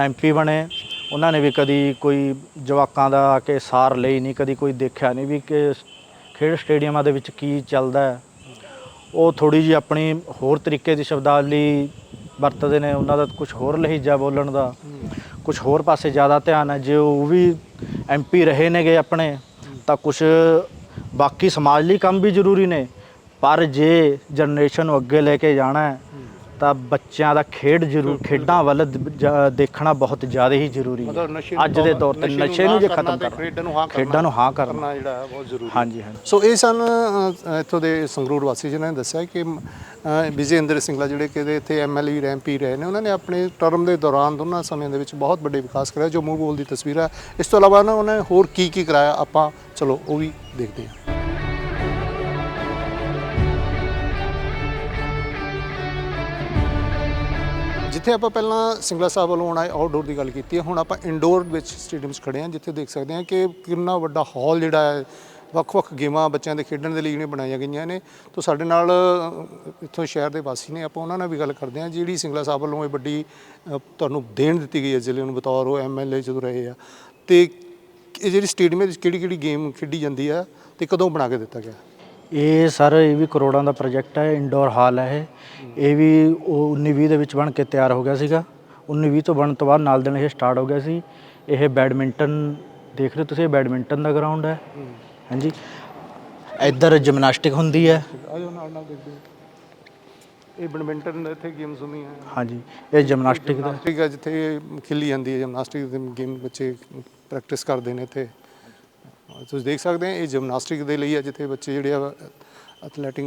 ਐਮਪੀ ਬਣੇ। ਉਹਨਾਂ ਨੇ ਵੀ ਕਦੀ ਕੋਈ ਜਵਾਕਾਂ ਦਾ ਆ ਕੇ ਸਾਰ ਲਈ ਨਹੀਂ ਕਦੀ ਕੋਈ ਦੇਖਿਆ ਨਹੀਂ ਵੀ ਕਿ ਖੇਡ ਸਟੇਡੀਅਮਾਂ ਦੇ ਵਿੱਚ ਕੀ ਚੱਲਦਾ ਹੈ। ਉਹ ਥੋੜੀ ਜੀ ਆਪਣੀ ਹੋਰ ਤਰੀਕੇ ਦੀ ਸ਼ਬਦਾਵਲੀ ਵਰਤਦੇ ਨੇ, ਉਹਨਾਂ ਦਾ ਕੁਝ ਹੋਰ ਲਹਿਜਾ ਬੋਲਣ ਦਾ ਕੁਝ ਹੋਰ ਪਾਸੇ ਜ਼ਿਆਦਾ ਧਿਆਨ ਹੈ। ਜੇ ਉਹ ਵੀ ਐਮਪੀ ਰਹੇ ਨੇਗੇ ਆਪਣੇ, ਤਾਂ ਕੁਝ ਬਾਕੀ ਸਮਾਜ ਲਈ ਕੰਮ ਵੀ ਜ਼ਰੂਰੀ ਨੇ। ਪਰ ਜੇ ਜਨਰੇਸ਼ਨ ਨੂੰ ਅੱਗੇ ਲੈ ਕੇ ਜਾਣਾ ਹੈ ਤਾਂ ਬੱਚਿਆਂ ਦਾ ਖੇਡ ਜ਼ਰੂਰ ਖੇਡਾਂ ਵੱਲ ਦ- ਜ- ਦੇਖਣਾ ਬਹੁਤ ਜ਼ਿਆਦਾ ਹੀ ਜ਼ਰੂਰੀ ਮਤਲਬ ਨਸ਼ੇ ਨੂੰ ਹੈ ਅੱਜ ਦੇ ਦੌਰ ਤੇ ਨਸ਼ੇ ਨੂੰ ਜੇ ਨਾ ਖਤਮ ਕਰਨਾ ਤੇ ਕਰਨਾ। ਖੇਡਾਂ ਨੂੰ ਹਾਂ ਕਰਨਾ। ਖੇਡਾਂ ਨੂੰ ਹਾਂ ਕਰਨਾ। ਕਰਨਾ ਜਿਹੜਾ ਹੈ ਬਹੁਤ ਜ਼ਰੂਰੀ ਹੈ। ਹਾਂਜੀ ਹਾਂਜੀ। ਸੋ ਇਹ ਸਨ ਅ, ਇੱਥੋਂ ਦੇ ਸੰਗਰੂਰ ਵਾਸੀ ਜਿਨ੍ਹਾਂ ਨੇ ਦੱਸਿਆ ਕਿ ਅ, ਵਿਜੇਂਦਰ ਸਿੰਗਲਾ ਜਿਹੜੇ ਕਿ ਇੱਥੇ ਐਮਐਲਏ ਐਮਪੀ ਰਹੇ ਨੇ ਉਹਨਾਂ ਨੇ ਆਪਣੇ ਟਰਮ ਦੇ ਦੌਰਾਨ ਦੋਨਾਂ ਸਮਿਆਂ ਦੇ ਵਿੱਚ ਬਹੁਤ ਵੱਡੇ ਵਿਕਾਸ ਕਰਿਆ ਜੋ ਮੂੰਹ ਬੋਲ ਦੀ ਤਸਵੀਰ ਹੈ ਇਸ ਤੋਂ ਇਲਾਵਾ ਨਾ ਉਹਨਾਂ ਨੇ ਹੋਰ ਕੀ ਕੀ ਕਰਾਇਆ ਆਪਾਂ ਚਲੋ ਉਹ ਵੀ ਦੇਖਦੇ ਹਾਂ। ਜਿੱਥੇ ਆਪਾਂ ਪਹਿਲਾਂ ਸਿੰਗਲਾ ਸਾਹਿਬ ਵੱਲੋਂ ਆਉਣਾ ਆਊਟਡੋਰ ਦੀ ਗੱਲ ਕੀਤੀ ਹੈ, ਹੁਣ ਆਪਾਂ ਇਨਡੋਰ ਵਿੱਚ ਸਟੇਡੀਅਮਸ 'ਚ ਖੜੇ ਹਾਂ, ਜਿੱਥੇ ਦੇਖ ਸਕਦੇ ਹਾਂ ਕਿ ਕਿੰਨਾ ਵੱਡਾ ਹਾਲ ਜਿਹੜਾ ਹੈ, ਵੱਖ-ਵੱਖ ਗੇਮਾਂ ਬੱਚਿਆਂ ਦੇ ਖੇਡਣ ਦੇ ਲਈ ਜਿਹੜੀਆਂ ਬਣਾਈਆਂ ਗਈਆਂ ਨੇ। ਤੋਂ ਸਾਡੇ ਨਾਲ ਇੱਥੋਂ ਸ਼ਹਿਰ ਦੇ ਵਾਸੀ ਨੇ, ਆਪਾਂ ਉਹਨਾਂ ਨਾਲ ਵੀ ਗੱਲ ਕਰਦੇ ਹਾਂ, ਜਿਹੜੀ ਸਿੰਗਲਾ ਸਾਹਿਬ ਵੱਲੋਂ ਇਹ ਵੱਡੀ ਤੁਹਾਨੂੰ ਦੇਣ ਦਿੱਤੀ ਗਈ ਹੈ, ਜ਼ਿਲ੍ਹੇ ਨੂੰ ਬਤੌਰ ਉਹ ਐਮਐਲਏ ਜਦੋਂ ਰਹੇ ਆ। ਤੇ ਇਹ ਜਿਹੜੀ ਸਟੇਡੀਅਮ ਵਿੱਚ ਕਿਹੜੀ ਕਿਹੜੀ ਗੇਮ ਖੇਡੀ ਜਾਂਦੀ ਆ ਤੇ ਕਦੋਂ ਬਣਾ ਕੇ ਦਿੱਤਾ ਗਿਆ? ਇਹ ਸਰ ਇਹ ਵੀ ਕਰੋੜਾਂ ਦਾ ਪ੍ਰੋਜੈਕਟ ਹੈ ਇੰਡੋਰ ਹਾਲ ਹੈ ਇਹ। ਇਹ ਵੀ ਉਹ 1920 ਦੇ ਵਿੱਚ ਬਣ ਕੇ ਤਿਆਰ ਹੋ ਗਿਆ ਸੀਗਾ। 1920 ਤੋਂ ਬਣਨ ਤੋਂ ਬਾਅਦ ਨਾਲ ਦਿਨ ਇਹ ਸਟਾਰਟ ਹੋ ਗਿਆ ਸੀ। ਇਹ ਬੈਡਮਿੰਟਨ ਦੇਖ ਰਹੇ ਹੋ ਤੁਸੀਂ ਇਹ ਬੈਡਮਿੰਟਨ ਦਾ ਗਰਾਊਂਡ ਹੈ। ਹਾਂਜੀ। ਇੱਧਰ ਜਿਮਨਾਸਟਿਕ ਹੁੰਦੀ ਹੈ। ਆਜੋ ਨਾਲ ਨਾਲ ਦੇਖਦੇ ਹਾਂ। ਇਹ ਬੈਡਮਿੰਟਨ ਇੱਥੇ ਗੇਮਸ ਹੁੰਦੀਆਂ ਹਾਂਜੀ। ਇਹ ਜਿਮਨਾਸਟਿਕ ਦਾ। ਜਿਮਨਾਸਟਿਕ ਹੈ ਜਿੱਥੇ ਖੇਲੀ ਜਾਂਦੀ ਹੈ। ਜਿਮਨਾਸਟਿਕ ਦੀ ਗੇਮ ਬੱਚੇ ਪ੍ਰੈਕਟਿਸ ਕਰਦੇ ਨੇ ਇੱਥੇ। ਤੁਸੀਂ ਦੇਖ ਸਕਦੇ ਹੋ ਇਹ ਜਿਮਨਾਸਟਿਕ ਦੇ ਲਈ ਹੈ ਜਿੱਥੇ ਬੱਚੇ ਜਿਹੜੇ ਆ ਐਥਲੈਟਿਕ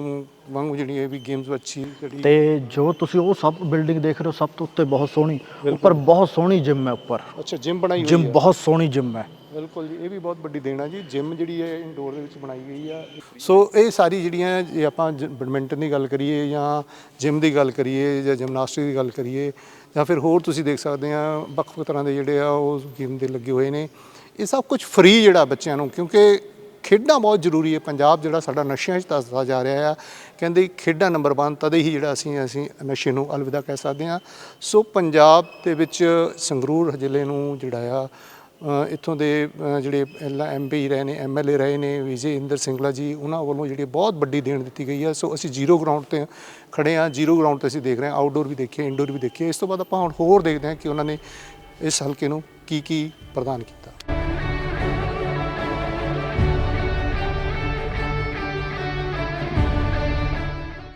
ਵਾਂਗੂ ਜਿਹੜੀ ਇਹ ਵੀ ਗੇਮਸ ਅੱਛੀ ਜਿਹੜੀ ਤੇ ਜੋ ਤੁਸੀਂ ਉਹ ਸਭ ਬਿਲਡਿੰਗ ਦੇਖ ਰਹੇ ਹੋ ਸਭ ਤੋਂ ਉੱਤੇ ਬਹੁਤ ਸੋਹਣੀ ਉੱਪਰ ਬਹੁਤ ਸੋਹਣੀ ਜਿਮ ਹੈ ਉੱਪਰ। ਅੱਛਾ ਜਿਮ ਬਣਾਈ ਹੋਈ ਜਿਮ ਹੈ। ਬਹੁਤ ਸੋਹਣੀ ਜਿਮ ਹੈ। ਬਿਲਕੁਲ ਜੀ ਇਹ ਵੀ ਬਹੁਤ ਵੱਡੀ ਦੇਣ ਆ ਜੀ ਜਿਮ ਜਿਹੜੀ ਹੈ ਇਨਡੋਰ ਦੇ ਵਿੱਚ ਬਣਾਈ ਗਈ ਆ। ਸੋ ਇਹ ਸਾਰੀ ਜਿਹੜੀਆਂ ਜੇ ਆਪਾਂ ਬੈਡਮਿੰਟਨ ਦੀ ਗੱਲ ਕਰੀਏ ਜਾਂ ਜਿਮ ਦੀ ਗੱਲ ਕਰੀਏ ਜਾਂ ਜਿਮਨਾਸਟਿਕ ਦੀ ਗੱਲ ਕਰੀਏ ਜਾਂ ਫਿਰ ਹੋਰ ਤੁਸੀਂ ਦੇਖ ਸਕਦੇ ਆ ਵੱਖ ਵੱਖ ਤਰ੍ਹਾਂ ਦੇ ਜਿਹੜੇ ਆ ਉਹ ਗੇਮ ਦੇ ਲੱਗੇ ਹੋਏ ਨੇ। ਇਹ ਸਭ ਕੁਝ ਫ੍ਰੀ ਜਿਹੜਾ ਬੱਚਿਆਂ ਨੂੰ, ਕਿਉਂਕਿ ਖੇਡਾਂ ਬਹੁਤ ਜ਼ਰੂਰੀ ਹੈ। ਪੰਜਾਬ ਜਿਹੜਾ ਸਾਡਾ ਨਸ਼ਿਆਂ 'ਚ ਦੱਸਦਾ ਜਾ ਰਿਹਾ ਆ। ਕਹਿੰਦੇ ਖੇਡਾਂ ਨੰਬਰ 1 ਤਦੇ ਹੀ ਜਿਹੜਾ ਅਸੀਂ ਅਸੀਂ ਨਸ਼ੇ ਨੂੰ ਅਲਵਿਦਾ ਕਹਿ ਸਕਦੇ ਹਾਂ। ਸੋ ਪੰਜਾਬ ਦੇ ਵਿੱਚ ਸੰਗਰੂਰ ਜ਼ਿਲ੍ਹੇ ਨੂੰ ਜਿਹੜਾ ਆ ਇੱਥੋਂ ਦੇ ਜਿਹੜੇ ਪਹਿਲਾਂ ਐਮਪੀ ਰਹੇ ਨੇ ਐਮਐਲਏ ਰਹੇ ਨੇ, ਵਿਜੇ ਇੰਦਰ ਸਿੰਗਲਾ ਜੀ, ਉਹਨਾਂ ਵੱਲੋਂ ਜਿਹੜੀ ਬਹੁਤ ਵੱਡੀ ਦੇਣ ਦਿੱਤੀ ਗਈ ਹੈ ਸੋ ਅਸੀਂ ਜ਼ੀਰੋ ਗਰਾਊਂਡ ਤੇ ਖੜੇ ਹਾਂ। ਜ਼ੀਰੋ ਗਰਾਊਂਡ ਤੇ ਅਸੀਂ ਦੇਖ ਰਹੇ ਹਾਂ। ਆਊਟਡੋਰ ਵੀ ਦੇਖੀਏ ਇਨਡੋਰ ਵੀ ਦੇਖੀਏ। ਇਸ ਤੋਂ ਬਾਅਦ ਆਪਾਂ ਹੁਣ ਹੋਰ ਦੇਖਦੇ ਹਾਂ ਕਿ ਉਹਨਾਂ ਨੇ ਇਸ ਹਲਕੇ ਨੂੰ ਕੀ ਕੀ ਪ੍ਰਦਾਨ ਕੀਤਾ।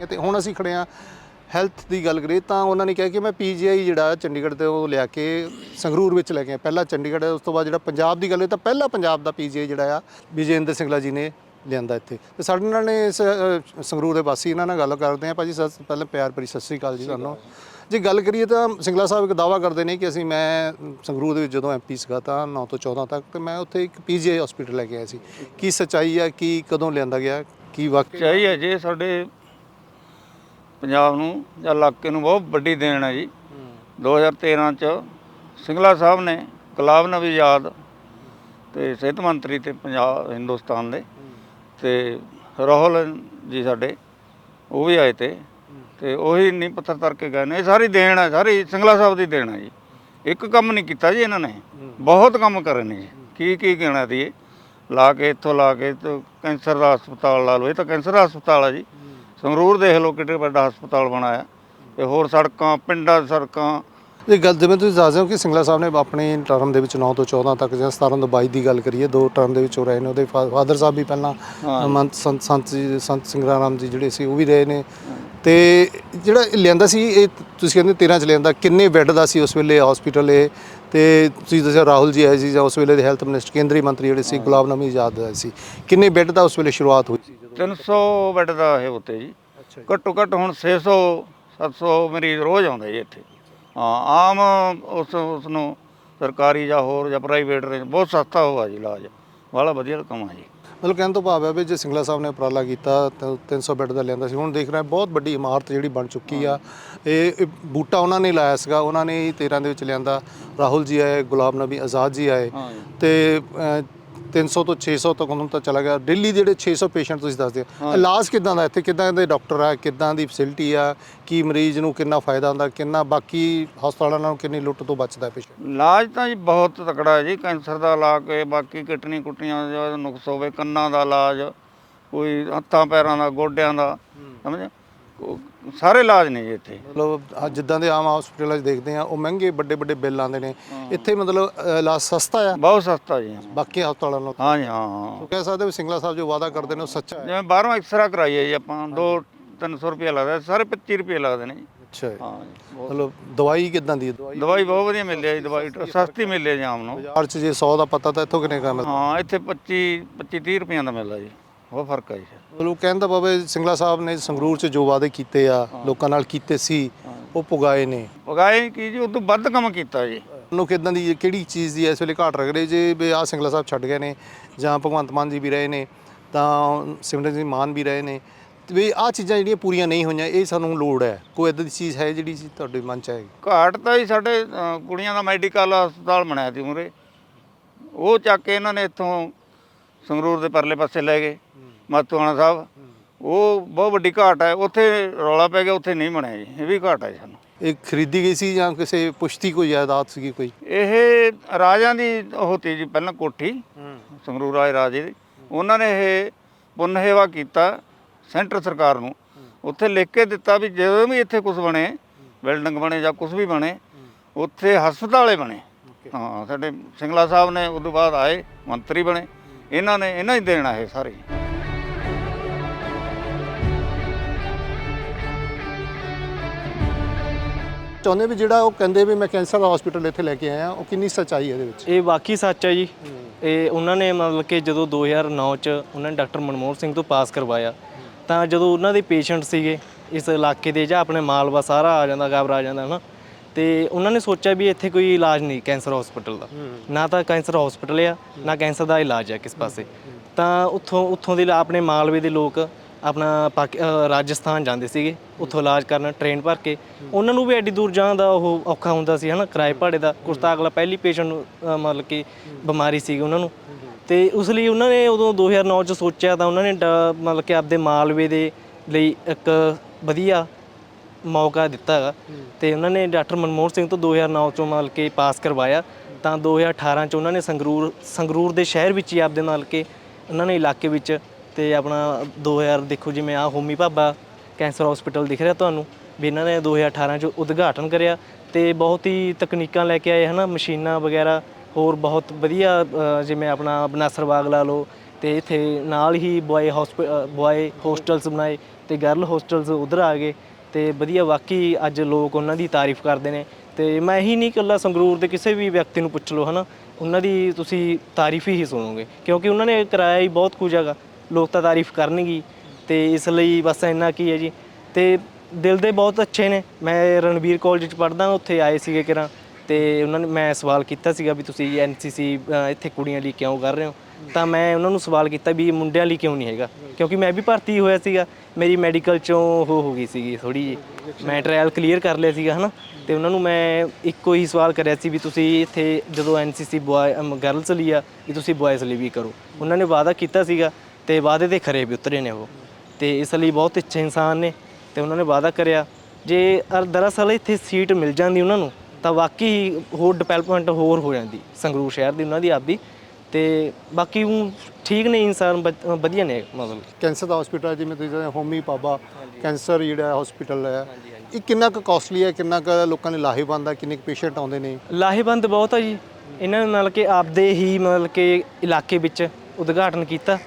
ਤੇ ਹੁਣ ਅਸੀਂ ਖੜੇ ਹਾਂ ਹੈਲਥ ਦੀ ਗੱਲ ਕਰੀਏ ਤਾਂ ਉਹਨਾਂ ਨੇ ਕਿਹਾ ਕਿ ਮੈਂ ਪੀਜੀਆਈ ਜਿਹੜਾ ਚੰਡੀਗੜ੍ਹ ਤੇ ਉਹ ਲਿਆ ਕੇ ਸੰਗਰੂਰ ਵਿੱਚ ਲੈ ਕੇ ਆਇਆ। ਪਹਿਲਾ ਚੰਡੀਗੜ੍ਹ ਉਸ ਤੋਂ ਬਾਅਦ ਜਿਹੜਾ ਪੰਜਾਬ ਦੀ ਗੱਲ ਹੈ ਤਾਂ ਪਹਿਲਾ ਪੰਜਾਬ ਦਾ ਪੀਜੀਆਈ ਜਿਹੜਾ ਆ ਵਿਜੇਂਦਰ ਸਿੰਗਲਾ ਜੀ ਨੇ ਲਿਆਂਦਾ ਇੱਥੇ। ਤੇ ਸਾਡੇ ਨਾਲ ਨੇ ਇਸ ਸੰਗਰੂਰ ਦੇ ਵਾਸੀ ਇਹਨਾਂ ਨਾਲ ਗੱਲ ਕਰਦੇ ਆ ਭਾਜੀ ਸਤਿ ਪਹਿਲਾਂ ਪਿਆਰ ਭਰੀ ਸਤਿ ਸ੍ਰੀ ਅਕਾਲ ਜੀ ਤੁਹਾਨੂੰ। ਜੇ ਗੱਲ ਕਰੀਏ ਤਾਂ ਸਿੰਗਲਾ ਸਾਹਿਬ ਇੱਕ ਦਾਵਾ ਕਰਦੇ ਨੇ ਕਿ ਅਸੀਂ ਮੈਂ ਸੰਗਰੂਰ ਦੇ ਵਿੱਚ ਜਦੋਂ ਐਮਪੀ ਸੀਗਾ ਤਾਂ 9 ਤੋਂ 14 ਤੱਕ ਤੇ ਮੈਂ ਉੱਥੇ ਇੱਕ ਪੀਜੀਆਈ ਹਸਪੀਟਲ ਲੈ ਕੇ ਆਇਆ ਸੀ। ਕੀ ਸੱਚਾਈ ਹੈ ਕੀ ਕਦੋਂ ਲਿਆਂਦਾ ਗਿਆ ਕੀ ਵਾਕਈ ਚਾਹੀ ਹੈ ਜੀ ਸਾਡੇ ਪੰਜਾਬ ਨੂੰ ਜਾਂ ਇਲਾਕੇ ਨੂੰ ਬਹੁਤ ਵੱਡੀ ਦੇਣ ਹੈ ਜੀ। 2013 ਚ ਸਿੰਗਲਾ ਸਾਹਿਬ ਨੇ ਗੁਲਾਬ ਨਬੀ ਆਜ਼ਾਦ ਤੇ ਸਿਹਤ ਮੰਤਰੀ ਤੇ ਪੰਜਾਬ, ਹਿੰਦੁਸਤਾਨ ਦੇ ਤੇ ਰਾਹੁਲ ਜੀ ਸਾਡੇ, ਉਹ ਵੀ ਆਏ ਤੇ। ਤੇ ਉਹੀ ਨਹੀਂ ਪੱਥਰ ਤਰ ਕੇ ਗਏ ਨੇ। ਇਹ ਸਾਰੀ ਦੇਣ ਹੈ, ਸਾਰੀ ਸਿੰਗਲਾ ਸਾਹਿਬ ਦੀ ਦੇਣ ਹੈ ਜੀ। ਇੱਕ ਕੰਮ ਨਹੀਂ ਕੀਤਾ ਜੀ ਇਹਨਾਂ ਨੇ। ਬਹੁਤ ਕੰਮ ਕਰੇ ਨੇ ਜੀ। ਕੀ ਕੀ ਕਹਿਣਾ ਦੀ ਇਹ? ਲਾ ਕੇ ਇੱਥੋਂ ਲਾ ਕੇ ਕੈਂਸਰ ਦਾ ਹਸਪਤਾਲ ਲਾ ਲਓ। ਇਹ ਤਾਂ ਕੈਂਸਰ ਦਾ ਹਸਪਤਾਲ ਹੈ ਜੀ। ਸੰਗਰੂਰ ਦੇਖ ਲਓ ਕਿੱਡੇ ਵੱਡਾ ਹਸਪਤਾਲ ਬਣਾਇਆ ਤੇ ਹੋਰ ਸੜਕਾਂ ਪਿੰਡਾਂ ਸੜਕਾਂ। ਇਹ ਗੱਲ ਜਿਵੇਂ ਤੁਸੀਂ ਦੱਸ ਰਹੇ ਹੋ ਕਿ ਸਿੰਗਲਾ ਸਾਹਿਬ ਨੇ ਆਪਣੇ ਟਰਮ ਦੇ ਵਿੱਚ 9 ਤੋਂ 14 ਤੱਕ ਜਾਂ 17 ਤੋਂ 22 ਦੀ ਗੱਲ ਕਰੀਏ ਦੋ ਟਰਮ ਦੇ ਵਿੱਚ ਉਹ ਰਹੇ ਨੇ। ਉਹਦੇ ਫਾਦਰ ਸਾਹਿਬ ਵੀ ਪਹਿਲਾਂ ਮੰਤ ਸੰਤ ਸੰਤ ਸੰਤ ਸਿੰਘਰਾ ਰਾਮ ਜੀ ਜਿਹੜੇ ਸੀ ਉਹ ਵੀ ਰਹੇ ਨੇ। ਤੇ ਜਿਹੜਾ ਇਹ ਲਿਆਂਦਾ ਸੀ ਇਹ ਤੁਸੀਂ ਕਹਿੰਦੇ 13 ਚ ਲਿਆਂਦਾ ਕਿੰਨੇ ਬੈੱਡ ਦਾ ਸੀ ਉਸ ਵੇਲੇ ਹਸਪੀਟਲ ਇਹ? ਤੇ ਤੁਸੀਂ ਦੱਸਿਆ ਰਾਹੁਲ ਜੀ ਆਏ ਸੀ ਜਾਂ ਉਸ ਵੇਲੇ ਦੇ ਹੈਲਥ ਮਿਨਿਸਟਰ ਕੇਂਦਰੀ ਮੰਤਰੀ ਜਿਹੜੇ ਸੀ ਗੁਲਾਬ ਨਬੀ ਆਜ਼ਾਦ ਆਏ ਸੀ। ਕਿੰਨੇ ਬੈੱਡ ਦਾ ਉਸ ਵੇਲੇ ਸ਼ੁਰੂਆਤ ਹੋਈ ਸੀ? 300 ਬੈੱਡ ਦਾ ਇਹ ਉੱਤੇ ਜੀ। ਘੱਟੋ ਘੱਟ ਹੁਣ 600 700 ਮਰੀਜ਼ ਰੋਜ਼ ਆਉਂਦੇ ਜੀ ਇੱਥੇ। ਹਾਂ ਆਮ ਉਸ ਉਸ ਨੂੰ ਸਰਕਾਰੀ ਜਾਂ ਹੋਰ ਜਾਂ ਪ੍ਰਾਈਵੇਟ ਬਹੁਤ ਸਸਤਾ ਹੋਆ ਜੀ ਇਲਾਜ। ਵਾਲਾ ਵਧੀਆ ਕੰਮ ਆ ਜੀ। ਮਤਲਬ ਕਹਿਣ ਤੋਂ ਭਾਵ ਹੈ ਵੀ ਜੇ ਸਿੰਗਲਾ ਸਾਹਿਬ ਨੇ ਉਪਰਾਲਾ ਕੀਤਾ ਤਾਂ 300 ਬੈੱਡ ਦਾ ਲਿਆਂਦਾ ਸੀ। ਹੁਣ ਦੇਖ ਰਹੇ ਬਹੁਤ ਵੱਡੀ ਇਮਾਰਤ ਜਿਹੜੀ ਬਣ ਚੁੱਕੀ ਆ। ਇਹ ਇਹ ਬੂਟਾ ਉਹਨਾਂ ਨੇ ਲਾਇਆ ਸੀਗਾ ਉਹਨਾਂ ਨੇ ਹੀ 13 ਦੇ ਵਿੱਚ ਲਿਆਂਦਾ। ਰਾਹੁਲ ਜੀ ਆਏ ਗੁਲਾਬ ਨਬੀ ਆਜ਼ਾਦ ਜੀ ਆਏ। ਤੇ ਅ, 300 ਤੋਂ 600 ਤੱਕ ਹੁਣ ਤਾਂ ਚਲਾ ਗਿਆ। ਦਿੱਲੀ ਜਿਹੜੇ 600 ਪੇਸ਼ੈਂਟ ਤੁਸੀਂ ਦੱਸਦੇ ਹੋ ਇਲਾਜ ਕਿਦਾਂ ਦਾ ਇੱਥੇ? ਕਿਦਾਂ ਦੇ ਡਾਕਟਰ ਆ? ਕਿਦਾਂ ਦੀ ਫੈਸਿਲਿਟੀ ਆ? ਕੀ ਮਰੀਜ਼ ਨੂੰ ਕਿੰਨਾ ਫਾਇਦਾ ਹੁੰਦਾ? ਕਿੰਨਾ ਬਾਕੀ ਹਸਪਤਾਲਾਂ ਨਾਲੋਂ ਕਿੰਨੀ ਲੁੱਟ ਤੋਂ ਬਚਦਾ ਪੇਸ਼ੈਂਟ ਇਲਾਜ ਤਾਂ ਜੀ ਬਹੁਤ ਤਕੜਾ ਹੈ ਜੀ। ਕੈਂਸਰ ਦਾ ਲਾ ਕੇ ਬਾਕੀ ਕਿਡਨੀ ਕੁੱਟੀਆਂ ਦਾ ਨੁਕਸ ਹੋਵੇ ਕੰਨਾਂ ਦਾ ਇਲਾਜ ਕੋਈ ਹੱਥਾਂ ਪੈਰਾਂ ਦਾ ਗੋਡਿਆਂ ਦਾ ਸਮਝ? ਸਾਰੇ ਇਲਾਜ ਨੇ ਜੀ ਇੱਥੇ। ਮਤਲਬ ਆਹ ਜਿੱਦਾਂ ਦੇ ਆਮ ਹਸਪਤਾਲਾਂ 'ਚ ਦੇਖਦੇ ਆ ਉਹ ਮਹਿੰਗੇ ਵੱਡੇ ਵੱਡੇ ਬਿੱਲ ਆਉਂਦੇ ਨੇ। ਇੱਥੇ ਮਤਲਬ ਅ, ਇਲਾਜ ਸਸਤਾ ਆ? ਬਹੁਤ ਸਸਤਾ ਜੀ। ਬਾਕੀ ਹਸਪਤਾਲਾਂ ਨਾਲੋਂ ਹਾਂ ਜੀ ਹਾਂ ਹਾਂ। ਕਹਿ ਸਕਦੇ ਵੀ ਸਿੰਗਲਾ ਸਾਹਿਬ ਜੋ ਵਾਅਦਾ ਕਰਦੇ ਨੇ ਉਹ ਸੱਚਾ ਹੈ। ਜਿਵੇਂ ਬਾਹਰੋਂ ਐਕਸਰਾ ਕਰਾਈਏ ਜੀ ਆਪਾਂ 2 300 ਰੁਪਏ ਲੱਗਦਾ ਸਾਰੇ 25 ਰੁਪਏ ਲੱਗਦੇ ਨੇ ਜੀ। ਅੱਛਾ ਹੈ ਹਾਂ ਜੀ ਬਹੁਤ- ਮਤਲਬ ਦਵਾਈ ਕਿਦਾਂ ਦੀ ਹੈ? ਦਵਾਈ ਦਵਾਈ ਬਹੁਤ ਵਧੀਆ ਮਿਲਦੀ ਹੈ ਜੀ ਦਵਾਈ ਸਸਤੀ ਮਿਲਦੀ ਹੈ ਜੀ ਆਮ ਨੂੰ। ਬਾਜ਼ਾਰ 'ਚ ਜੇ 100 ਦਾ ਪਤਾ ਤਾਂ ਇੱਥੋਂ ਕਿੰਨੇ ਕਾ ਮਿਲਦਾ? ਹਾਂ ਇੱਥੇ 25 25 30 ਰੁਪਈਆਂ ਦਾ ਮਿਲਦਾ ਜੀ। ਉਹ ਫ਼ਰਕ ਹੈ ਜੀ। ਮਤਲਬ ਕਹਿੰਦਾ ਬਾਬੇ ਸਿੰਗਲਾ ਸਾਹਿਬ ਨੇ ਸੰਗਰੂਰ 'ਚ ਜੋ ਵਾਅਦੇ ਕੀਤੇ ਆ ਲੋਕਾਂ ਨਾਲ ਕੀਤੇ ਸੀ ਉਹ ਪੁਗਾਏ ਨੇ। ਪਗਾਏ ਕੀ ਜੀ ਉਹ ਤੋਂ ਵੱਧ ਕੰਮ ਕੀਤਾ ਜੀ। ਨੂੰ ਕਿਦਾਂ ਦੀ ਕਿਹੜੀ ਚੀਜ਼ ਦੀ ਇਸ ਵੇਲੇ ਘਾਟ ਰੱਖ ਰਹੇ ਜੇ ਵੀ ਆ ਸਿੰਗਲਾ ਸਾਹਿਬ ਛੱਡ ਗਏ ਨੇ ਜਾਂ ਭਗਵੰਤ ਮਾਨ ਜੀ ਵੀ ਰਹੇ ਨੇ ਤਾਂ ਸਿਮਰਨ ਜੀ ਮਾਨ ਵੀ ਰਹੇ ਨੇ ਵੀ ਆ ਚੀਜ਼ਾਂ ਜਿਹੜੀਆਂ ਪੂਰੀਆਂ ਨਹੀਂ ਹੋਈਆਂ ਇਹ ਸਾਨੂੰ ਲੋੜ ਹੈ। ਕੋਈ ਇਦਾਂ ਦੀ ਚੀਜ਼ ਹੈ ਜਿਹੜੀ ਤੁਹਾਡੇ ਮਨ 'ਚ ਹੈ? ਘਾਟ ਤਾਂ ਹੀ ਸਾਡੇ ਕੁੜੀਆਂ ਦਾ ਮੈਡੀਕਲ ਹਸਪਤਾਲ ਬਣਾਇਆ ਸੀ ਉਰੇ। ਉਹ ਚੱਕ ਕੇ ਇਹਨਾਂ ਨੇ ਇੱਥੋਂ ਸੰਗਰੂਰ ਦੇ ਪਰਲੇ ਪਾਸੇ ਲੈ ਗਏ ਮਾਤੂਆਣਾ ਸਾਹਿਬ। ਉਹ ਬਹੁਤ ਵੱਡੀ ਘਾਟ ਹੈ ਉੱਥੇ ਰੌਲਾ ਪੈ ਗਿਆ ਉੱਥੇ ਨਹੀਂ ਬਣਿਆ ਜੀ। ਇਹ ਵੀ ਘਾਟ ਹੈ ਸਾਨੂੰ। ਇਹ ਖਰੀਦੀ ਗਈ ਸੀ ਜਾਂ ਕਿਸੇ ਪੁਸ਼ਤੀ ਕੋਈ ਜਾਇਦਾਦ ਸੀਗੀ ਕੋਈ? ਇਹ ਰਾਜਾਂ ਦੀ ਹੋਤੀ ਜੀ ਪਹਿਲਾਂ ਕੋਠੀ ਸੰਗਰੂਰ ਰਾਜ ਰਾਜੇ ਦੀ। ਉਹਨਾਂ ਨੇ ਇਹ ਪੁਨਹੇਵਾ ਕੀਤਾ ਸੈਂਟਰ ਸਰਕਾਰ ਨੂੰ। ਉੱਥੇ ਲਿਖ ਕੇ ਦਿੱਤਾ ਵੀ ਜਦੋਂ ਵੀ ਇੱਥੇ ਕੁਝ ਬਣੇ ਬਿਲਡਿੰਗ ਬਣੇ ਜਾਂ ਕੁਝ ਵੀ ਬਣੇ ਉੱਥੇ ਹਸਪਤਾਲੇ ਬਣੇ। ਹਾਂ ਸਾਡੇ ਸਿੰਗਲਾ ਸਾਹਿਬ ਨੇ ਉਦੋਂ ਬਾਅਦ ਆਏ ਮੰਤਰੀ ਬਣੇ। ਇਹਨਾਂ ਨੇ ਇਹਨਾਂ ਹੀ ਦੇਣਾ ਇਹ ਸਾਰੇ। ਚਾਹੁੰਦੇ ਵੀ ਜਿਹੜਾ ਉਹ ਕਹਿੰਦੇ ਵੀ ਮੈਂ ਕੈਂਸਰ ਦਾ ਹਸਪੀਟਲ ਇੱਥੇ ਲੈ ਕੇ ਆਇਆ ਉਹ ਕਿੰਨੀ ਸੱਚਾਈ ਹੈ ਇਹਦੇ ਵਿੱਚ? ਇਹ ਵਾਕਈ ਸੱਚ ਹੈ ਜੀ। ਇਹ ਉਹਨਾਂ ਨੇ ਮਤਲਬ ਕਿ ਜਦੋਂ 2009 ਚ ਉਹਨਾਂ ਨੇ ਡਾਕਟਰ ਮਨਮੋਹਨ ਸਿੰਘ ਤੋਂ ਪਾਸ ਕਰਵਾਇਆ ਤਾਂ ਜਦੋਂ ਉਹਨਾਂ ਦੇ ਪੇਸ਼ੈਂਟ ਸੀਗੇ ਇਸ ਇਲਾਕੇ ਦੇ ਜਾਂ ਆਪਣੇ ਮਾਲਵਾ ਸਾਰਾ ਆ ਜਾਂਦਾ ਗਾਬਰ ਆ ਜਾਂਦਾ ਹਨਾ ਤੇ ਉਹਨਾਂ ਨੇ ਸੋਚਿਆ ਵੀ ਇੱਥੇ ਕੋਈ ਇਲਾਜ ਨਹੀਂ ਕੈਂਸਰ ਹਸਪੀਟਲ ਦਾ। ਨਾ ਤਾਂ ਕੈਂਸਰ ਹਸਪੀਟਲ ਆ ਨਾ ਕੈਂਸਰ ਦਾ ਇਲਾਜ ਹੈ ਕਿਸ ਪਾਸੇ। ਤਾਂ ਉੱਥੋਂ ਉੱਥੋਂ ਦੇ ਆਪਣੇ ਮਾਲਵੇ ਦੇ ਲੋਕ ਆਪਣਾ ਰਾਜਸਥਾਨ ਜਾਂਦੇ ਸੀਗੇ। ਉੱਥੋਂ ਇਲਾਜ ਕਰਨ ਟ੍ਰੇਨ ਭਰ ਕੇ। ਉਹਨਾਂ ਨੂੰ ਵੀ ਐਡੀ ਦੂਰ ਜਾਣ ਦਾ ਉਹ ਔਖਾ ਹੁੰਦਾ ਸੀ ਹਨਾ ਕਿਰਾਏ ਭਾੜੇ ਦਾ। ਕੁਛ ਤਾਂ ਅਗਲਾ ਪਹਿਲੀ ਪੇਸ਼ੈਂਟ ਨੂੰ ਮਤਲਬ ਕਿ ਬਿਮਾਰੀ ਸੀ ਉਹਨਾਂ ਨੂੰ। ਤੇ ਉਸ ਲਈ ਉਹਨਾਂ ਨੇ ਉਦੋਂ 2009 ਚ ਸੋਚਿਆ ਤਾਂ ਉਹਨਾਂ ਨੇ ਮਤਲਬ ਕਿ ਆਪਦੇ ਮਾਲਵੇ ਦੇ ਲਈ ਇੱਕ ਵਧੀਆ ਮੌਕਾ ਦਿੱਤਾ ਹੈਗਾ। ਤੇ ਉਹਨਾਂ ਨੇ ਡਾਕਟਰ ਮਨਮੋਹਨ ਸਿੰਘ ਤੋਂ 2009 ਚੋਂ ਮਤਲਬ ਕਿ ਪਾਸ ਕਰਵਾਇਆ। ਤਾਂ 2018 ਚ ਉਹਨਾਂ ਨੇ ਸੰਗਰੂਰ ਸੰਗਰੂਰ ਦੇ ਸ਼ਹਿਰ ਵਿੱਚ ਹੀ ਆਪਦੇ ਨਾਲ ਕੇ ਉਹਨਾਂ ਨੇ ਇਲਾਕੇ ਵਿੱਚ ਤੇ ਆਪਣਾ 2000 ਦੇਖੋ ਜਿਵੇਂ ਆ ਹੋਮੀ ਭਾਬਾ ਕੈਂਸਰ ਹਸਪੀਟਲ ਦਿਖ ਰਿਹਾ ਤੁਹਾਨੂੰ ਵੀ ਇਹਨਾਂ ਨੇ 2018 ਚ ਉਦਘਾਟਨ ਕਰਿਆ ਤੇ ਬਹੁਤ ਹੀ ਤਕਨੀਕਾਂ ਲੈ ਕੇ ਆਏ ਹਨਾ ਮਸ਼ੀਨਾਂ ਵਗੈਰਾ ਹੋਰ ਬਹੁਤ ਵਧੀਆ ਜਿਵੇਂ ਆਪਣਾ ਬਨਾਸਰ ਬਾਗ ਲਾ ਲਓ ਤੇ ਇੱਥੇ ਨਾਲ ਹੀ ਬॉय ਹਸਪੀਟਲ ਬॉय ਹੋਸਟਲਸ ਬਣਾਏ ਤੇ ਗਰਲ ਹੋਸਟਲਸ ਉਧਰ ਆ ਗਏ। ਤੇ ਵਧੀਆ ਵਾਕਈ ਅੱਜ ਲੋਕ ਉਹਨਾਂ ਦੀ ਤਾਰੀਫ ਕਰਦੇ ਨੇ। ਤੇ ਮੈਂ ਹੀ ਨਹੀਂ ਇਕੱਲਾ ਸੰਗਰੂਰ ਦੇ ਕਿਸੇ ਵੀ ਵਿਅਕਤੀ ਨੂੰ ਪੁੱਛ ਲਓ, ਹਨਾ। ਉਹਨਾਂ ਦੀ ਤੁਸੀਂ ਤਾਰੀਫ ਹੀ ਸੁਣੋਗੇ, ਕਿਉਂਕਿ ਉਹਨਾਂ ਨੇ ਕਰਾਇਆ ਹੀ ਬਹੁਤ ਕੁਝ ਹੈਗਾ। ਲੋਕ ਤਾਂ ਤਾਰੀਫ ਕਰਨਗੇ ਤੇ ਇਸ ਲਈ ਬਸ ਇੰਨਾ ਕੀ ਹੈ ਜੀ। ਤੇ ਦਿਲ ਦੇ ਬਹੁਤ ਅੱਛੇ ਨੇ। ਮੈਂ ਰਣਵੀਰ ਕਾਲਜ ਚ ਪੜ੍ਹਦਾ, ਉੱਥੇ ਆਏ ਸੀਗੇ ਕਿਰਾਂ। ਤੇ ਉਹਨਾਂ ਨੇ, ਮੈਂ ਸਵਾਲ ਕੀਤਾ ਸੀਗਾ ਵੀ ਤੁਸੀਂ ਐਨਸੀਸੀ ਇੱਥੇ ਕੁੜੀਆਂ ਲਈ ਕਿਉਂ ਕਰ ਰਹੇ ਹੋ। ਤਾਂ ਮੈਂ ਉਹਨਾਂ ਨੂੰ ਸਵਾਲ ਕੀਤਾ ਵੀ ਮੁੰਡਿਆਂ ਲਈ ਕਿਉਂ ਨਹੀਂ ਹੈਗਾ? ਕਿਉਂਕਿ ਮੈਂ ਵੀ ਭਰਤੀ ਹੋਇਆ ਸੀਗਾ। ਮੇਰੀ ਮੈਡੀਕਲ ਚੋਂ ਉਹ ਹੋ ਗਈ ਸੀਗੀ ਥੋੜੀ ਜੀ ਮੈਂ ਟ੍ਰਾਇਲ ਕਲੀਅਰ ਕਰ ਲਿਆ ਸੀਗਾ, ਹਨਾ? ਤੇ ਉਹਨਾਂ ਨੂੰ ਮੈਂ ਇੱਕੋ ਹੀ ਸਵਾਲ ਕਰਿਆ ਸੀ ਵੀ ਤੁਸੀਂ ਇੱਥੇ ਜਦੋਂ ਐਨਸੀਸੀ ਬॉय ਗਰਲਸ ਲਈ ਆ, ਵੀ ਤੁਸੀਂ ਬॉयਜ਼ ਲਈ ਵੀ ਕਰੋ। ਉਹਨਾਂ ਨੇ ਵਾਅਦਾ ਕੀਤਾ ਸੀਗਾ ਤੇ ਵਾਅਦੇ ਤੇ ਖਰੇ ਵੀ ਉਤਰੇ ਨੇ ਉਹ। ਤੇ ਇਸ ਲਈ ਬਹੁਤ ਅੱਛੇ ਇਨਸਾਨ ਨੇ ਤੇ ਉਹਨਾਂ ਨੇ ਵਾਅਦਾ ਕਰਿਆ। ਜੇ ਦਰਅਸਲ ਇੱਥੇ ਸੀਟ ਮਿਲ ਜਾਂਦੀ ਉਹਨਾਂ ਨੂੰ, ਤਾਂ ਵਾਕਈ ਹੋਰ ਡਿਵੈਲਪਮੈਂਟ ਹੋਰ ਹੋ ਜਾਂਦੀ ਸੰਗਰੂਰ ਸ਼ਹਿਰ ਦੀ, ਉਹਨਾਂ ਦੀ ਆਪਦੀ ਤੇ ਬਾਕੀ ਉਹ ਠੀਕ ਨੇ ਇਨਸਾਨ ਵਧ- ਵਧੀਆ ਨੇ ਮਤਲਬ। ਕੈਂਸਰ ਦਾ ਹਸਪੀਟਲ ਜਿਵੇਂ ਤੁਸੀਂ ਕਹਿੰਦੇ ਹੋਮੀ ਪਾਬਾ ਕੈਂਸਰ ਜਿਹੜਾ ਹਸਪੀਟਲ ਹੈ। ਇਹ ਕਿੰਨਾ ਕੁ ਕਾਸਟਲੀ ਹੈ ਕਿੰਨਾ ਕੁ ਲੋਕਾਂ ਨੇ ਲਾਹੇਵੰਦ ਹੈ ਕਿੰਨੇ ਕੁ ਪੇਸ਼ੈਂਟ ਆਉਂਦੇ ਨੇ? ਲਾਹੇਵੰਦ ਬਹੁਤ ਆ ਜੀ। ਇਹਨਾਂ ਨੇ ਨਾਲ ਕਿ ਆਪਦੇ ਹੀ ਮਤਲਬ ਕਿ ਇਲਾਕੇ ਵਿੱਚ ਉਦਘਾਟਨ ਕੀਤਾ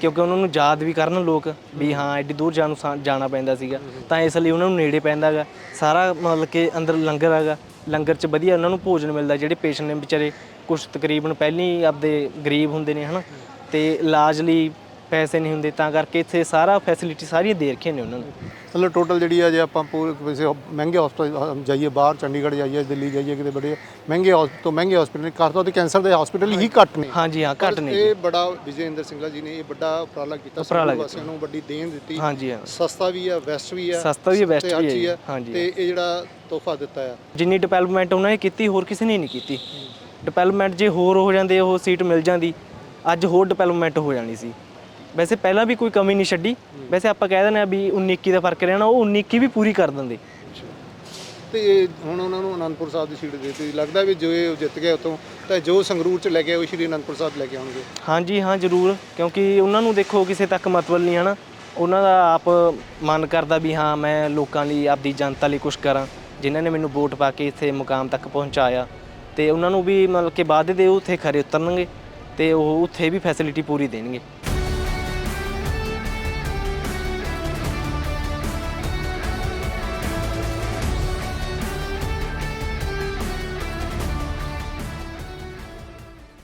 ਕਿਉਂਕਿ ਉਹਨਾਂ ਨੂੰ ਯਾਦ ਵੀ ਕਰਨ ਲੋਕ ਵੀ ਹਾਂ ਐਡੀ ਦੂਰ ਜਾਣ ਨੂੰ ਸਾ- ਜਾਣਾ ਪੈਂਦਾ ਸੀਗਾ। ਤਾਂ ਇਸ ਲਈ ਉਹਨਾਂ ਨੂੰ ਨੇੜੇ ਪੈਂਦਾ ਹੈਗਾ। ਸਾਰਾ ਮਤਲਬ ਕਿ ਅੰਦਰ ਲੰਗਰ ਹੈਗਾ। ਲੰਗਰ 'ਚ ਵਧੀਆ ਉਹਨਾਂ ਨੂੰ ਭੋਜਨ ਮਿਲਦਾ, ਜਿਹੜੇ ਪੇਸ਼ੈਂਟ ਨੇ ਵਿਚਾਰੇ ਕੁਝ ਤਕਰੀਬਨ ਪਹਿਲੀ ਆਪਦੇ ਗਰੀਬ ਹੁੰਦੇ ਨੇ, ਹਨਾ? ਤੇ ਇਲਾਜ ਲਈ ਪੈਸੇ ਨਹੀਂ ਹੁੰਦੇ ਤਾਂ ਕਰਕੇ ਇੱਥੇ ਸਾਰਾ ਫੈਸਿਲਿਟੀ ਸਾਰੀਆਂ ਦੇ ਰੱਖੀਆਂ ਨੇ ਉਹਨਾਂ ਨੇ। ਮਤਲਬ ਟੋਟਲ ਜਿਹੜੀ ਆ ਜੇ ਆਪਾਂ ਪੂਰੇ ਵੈਸੇ ਮਹਿੰਗੇ ਹਸਪਤਾਲ ਜਾਈਏ ਬਾਹਰ ਚੰਡੀਗੜ੍ਹ ਜਾਈਏ ਦਿੱਲੀ ਜਾਈਏ ਕਿਤੇ ਬੜੇ ਮਹਿੰਗੇ ਹਸਪਤਾਲ ਤੋਂ ਮਹਿੰਗੇ ਹਸਪਤਾਲ ਨੇ ਕਰਤਾ ਤੇ ਕੈਂਸਰ ਦੇ ਹਸਪਤਾਲ ਹੀ ਘੱਟ ਨੇ। ਹਾਂਜੀ ਹਾਂ ਘੱਟ ਨੇ ਇਹ ਬੜਾ ਵਿਜੇਂਦਰ ਸਿੰਘਲਾ ਜੀ ਨੇ ਇਹ ਵੱਡਾ ਉਪਰਾਲਾ ਕੀਤਾ ਸੰਗਰੂਰ ਵਾਸੀਆਂ ਨੂੰ ਵੱਡੀ ਦੇਣ ਦਿੱਤੀ। ਹਾਂਜੀ ਹਾਂ। ਸਸਤਾ ਵੀ ਆ ਵੈਸਟ ਵੀ ਆ ਸਸਤਾ ਵੀ ਹਰ ਵੀ ਜੀ। ਹਾਂਜੀ। ਤੇ ਇਹ ਜਿਹੜਾ ਤੋਹਫਾ ਦਿੱਤਾ ਆ। ਜਿੰਨੀ ਡਿਵੈਲਪਮੈਂਟ ਉਹਨਾਂ ਨੇ ਕੀਤੀ ਹੋਰ ਕਿਸੇ ਨੇ ਨਹੀਂ ਕੀਤੀ। ਡਿਵੈਲਪਮੈਂਟ ਜੇ ਹੋਰ ਹੋ ਜਾਂਦੇ ਉਹ ਸੀਟ ਮਿਲ ਜਾਂਦੀ। ਅੱਜ ਹੋਰ ਡਿਵੈਲਪਮੈਂਟ ਹੋ ਜਾਣੀ ਸੀ। ਵੈਸੇ ਪਹਿਲਾਂ ਵੀ ਕੋਈ ਕਮੀ ਨਹੀਂ ਛੱਡੀ। ਵੈਸੇ ਆਪਾਂ ਕਹਿ ਦਿੰਦੇ ਆ ਵੀ 19 21 ਦਾ ਫ਼ਰਕ ਰਹਿਣਾ ਉਹ 19 21 ਵੀ ਪੂਰੀ ਕਰ ਦਿੰਦੇ। ਤੇ ਹੁਣ ਉਹਨਾਂ ਨੂੰ ਅਨੰਦਪੁਰ ਸਾਹਿਬ ਦੀ ਸੀਟ ਦੇ ਦਿੱਤੀ। ਲੱਗਦਾ ਵੀ ਜੋ ਇਹ ਜਿੱਤ ਗਏ ਉਤੋਂ ਤਾਂ ਜੋ ਸੰਗਰੂਰ ਚ ਲੈ ਕੇ ਉਹ ਸ਼੍ਰੀ ਅਨੰਦਪੁਰ ਸਾਹਿਬ ਲੈ ਕੇ ਆਉਣਗੇ। ਹਾਂਜੀ ਹਾਂ ਜ਼ਰੂਰ। ਕਿਉਂਕਿ ਉਹਨਾਂ ਨੂੰ ਦੇਖੋ ਕਿਸੇ ਤੱਕ ਮਤਲਬ ਨਹੀਂ ਹਨਾ। ਉਹਨਾਂ ਦਾ ਆਪ ਮਨ ਕਰਦਾ ਵੀ ਹਾਂ ਮੈਂ ਲੋਕਾਂ ਲਈ ਆਪਦੀ ਜਨਤਾ ਲਈ ਕੁਝ ਕਰਾਂ। ਜਿਨ੍ਹਾਂ ਨੇ ਮੈਨੂੰ ਵੋਟ ਪਾ ਕੇ ਇੱਥੇ ਮੁਕਾਮ ਤੱਕ ਪਹੁੰਚਾਇਆ। ਤੇ ਉਹਨਾਂ ਨੂੰ ਵੀ ਮਤਲਬ ਕਿ ਵਾਅਦੇ ਦੇ ਉੱਥੇ ਖਰੇ ਉਤਰਨਗੇ। ਤੇ ਉਹ ਉੱਥੇ ਵੀ ਫੈਸਿਲਿਟੀ ਪੂਰੀ ਦੇਣਗੇ।